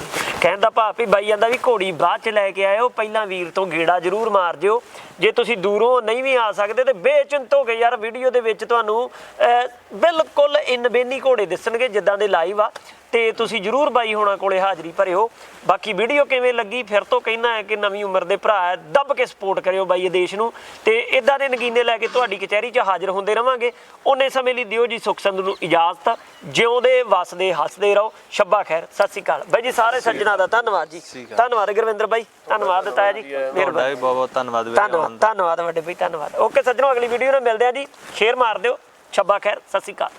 ਕਹਿੰਦਾ ਭਾਪੀ ਬਾਈ ਜਾਂਦਾ ਵੀ ਘੋੜੀ ਬਾਅਦ ਚ ਲੈ ਕੇ ਆਇਓ ਪਹਿਲਾਂ ਵੀਰ ਤੋਂ ਗੇੜਾ ਜ਼ਰੂਰ ਮਾਰ ਜਿਓ। ਜੇ ਤੁਸੀਂ ਦੂਰੋਂ ਨਹੀਂ ਵੀ ਆ ਸਕਦੇ ਤੇ ਬੇਚਿੰਤ ਹੋ ਕੇ ਯਾਰ ਵੀਡੀਓ ਦੇ ਵਿੱਚ ਤੁਹਾਨੂੰ ਅਹ, ਬਿਲਕੁਲ ਇਨਬੇਨੀ ਘੋੜੇ ਦਿਸਣਗੇ ਜਿੱਦਾਂ ਦੇ ਲਾਈਵ ਆ। ਤੇ ਤੁਸੀਂ ਜਰੂਰ ਬਾਈ ਹੋਣਾ ਕੋਲੇ ਹਾਜ਼ਰੀ ਭਰਿਓ। ਬਾਕੀ ਵੀਡੀਓ ਕਿਵੇਂ ਲੱਗੀ ਫਿਰ ਤੋਂ ਕਹਿਣਾ ਹੈ ਕਿ ਨਵੀਂ ਉਮਰ ਦੇ ਭਰਾ ਹੈ ਦੱਬ ਕੇ ਸਪੋਰਟ ਕਰਿਓ ਬਾਈ ਇਹ ਦੇਸ਼ ਨੂੰ। ਤੇ ਇਦਾਂ ਦੇ ਨਗੀਨੇ ਲੈ ਕੇ ਤੁਹਾਡੀ ਕਚਹਿਰੀ 'ਚ ਹਾਜ਼ਰ ਹੁੰਦੇ ਰਵਾਂਗੇ। ਉਹਨੇ ਸਮੇਂ ਲਈ ਦਿਓ ਜੀ ਸੁਖ ਸੰਦ ਨੂੰ ਇਜਾਜ਼ਤ। ਜਿਉਂਦੇ ਵਸਦੇ ਹੱਸਦੇ ਰਹੋ। ਸ਼ੱਬਾ ਖੈਰ ਸਤਿ ਸ਼੍ਰੀ ਅਕਾਲ। ਬਾਈ ਜੀ ਸਾਰੇ ਸੱਜਣਾ ਦਾ ਧੰਨਵਾਦ ਜੀ। ਧੰਨਵਾਦ ਗੁਰਵਿੰਦਰ ਬਾਈ ਧੰਨਵਾਦ ਤਾਇਆ ਜੀ। ਮਿਹਰਬਾਨੀ। ਬਹੁਤ ਬਹੁਤ ਧੰਨਵਾਦ ਵੀਰੇ ਧੰਨਵਾਦ ਧੰਨਵਾਦ ਵੱਡੇ ਬਾਈ ਧੰਨਵਾਦ। ਓਕੇ ਸੱਜਣੋ ਅਗਲੀ ਵੀਡੀਓ ਨਾਲ ਮਿਲਦੇ ਆ ਜੀ। ਸ਼ੇਅਰ ਮਾਰ ਦਿਓ। ਸ਼ੱਬਾ ਖੈਰ ਸਤਿ ਸ਼੍ਰੀ ਅਕਾਲ।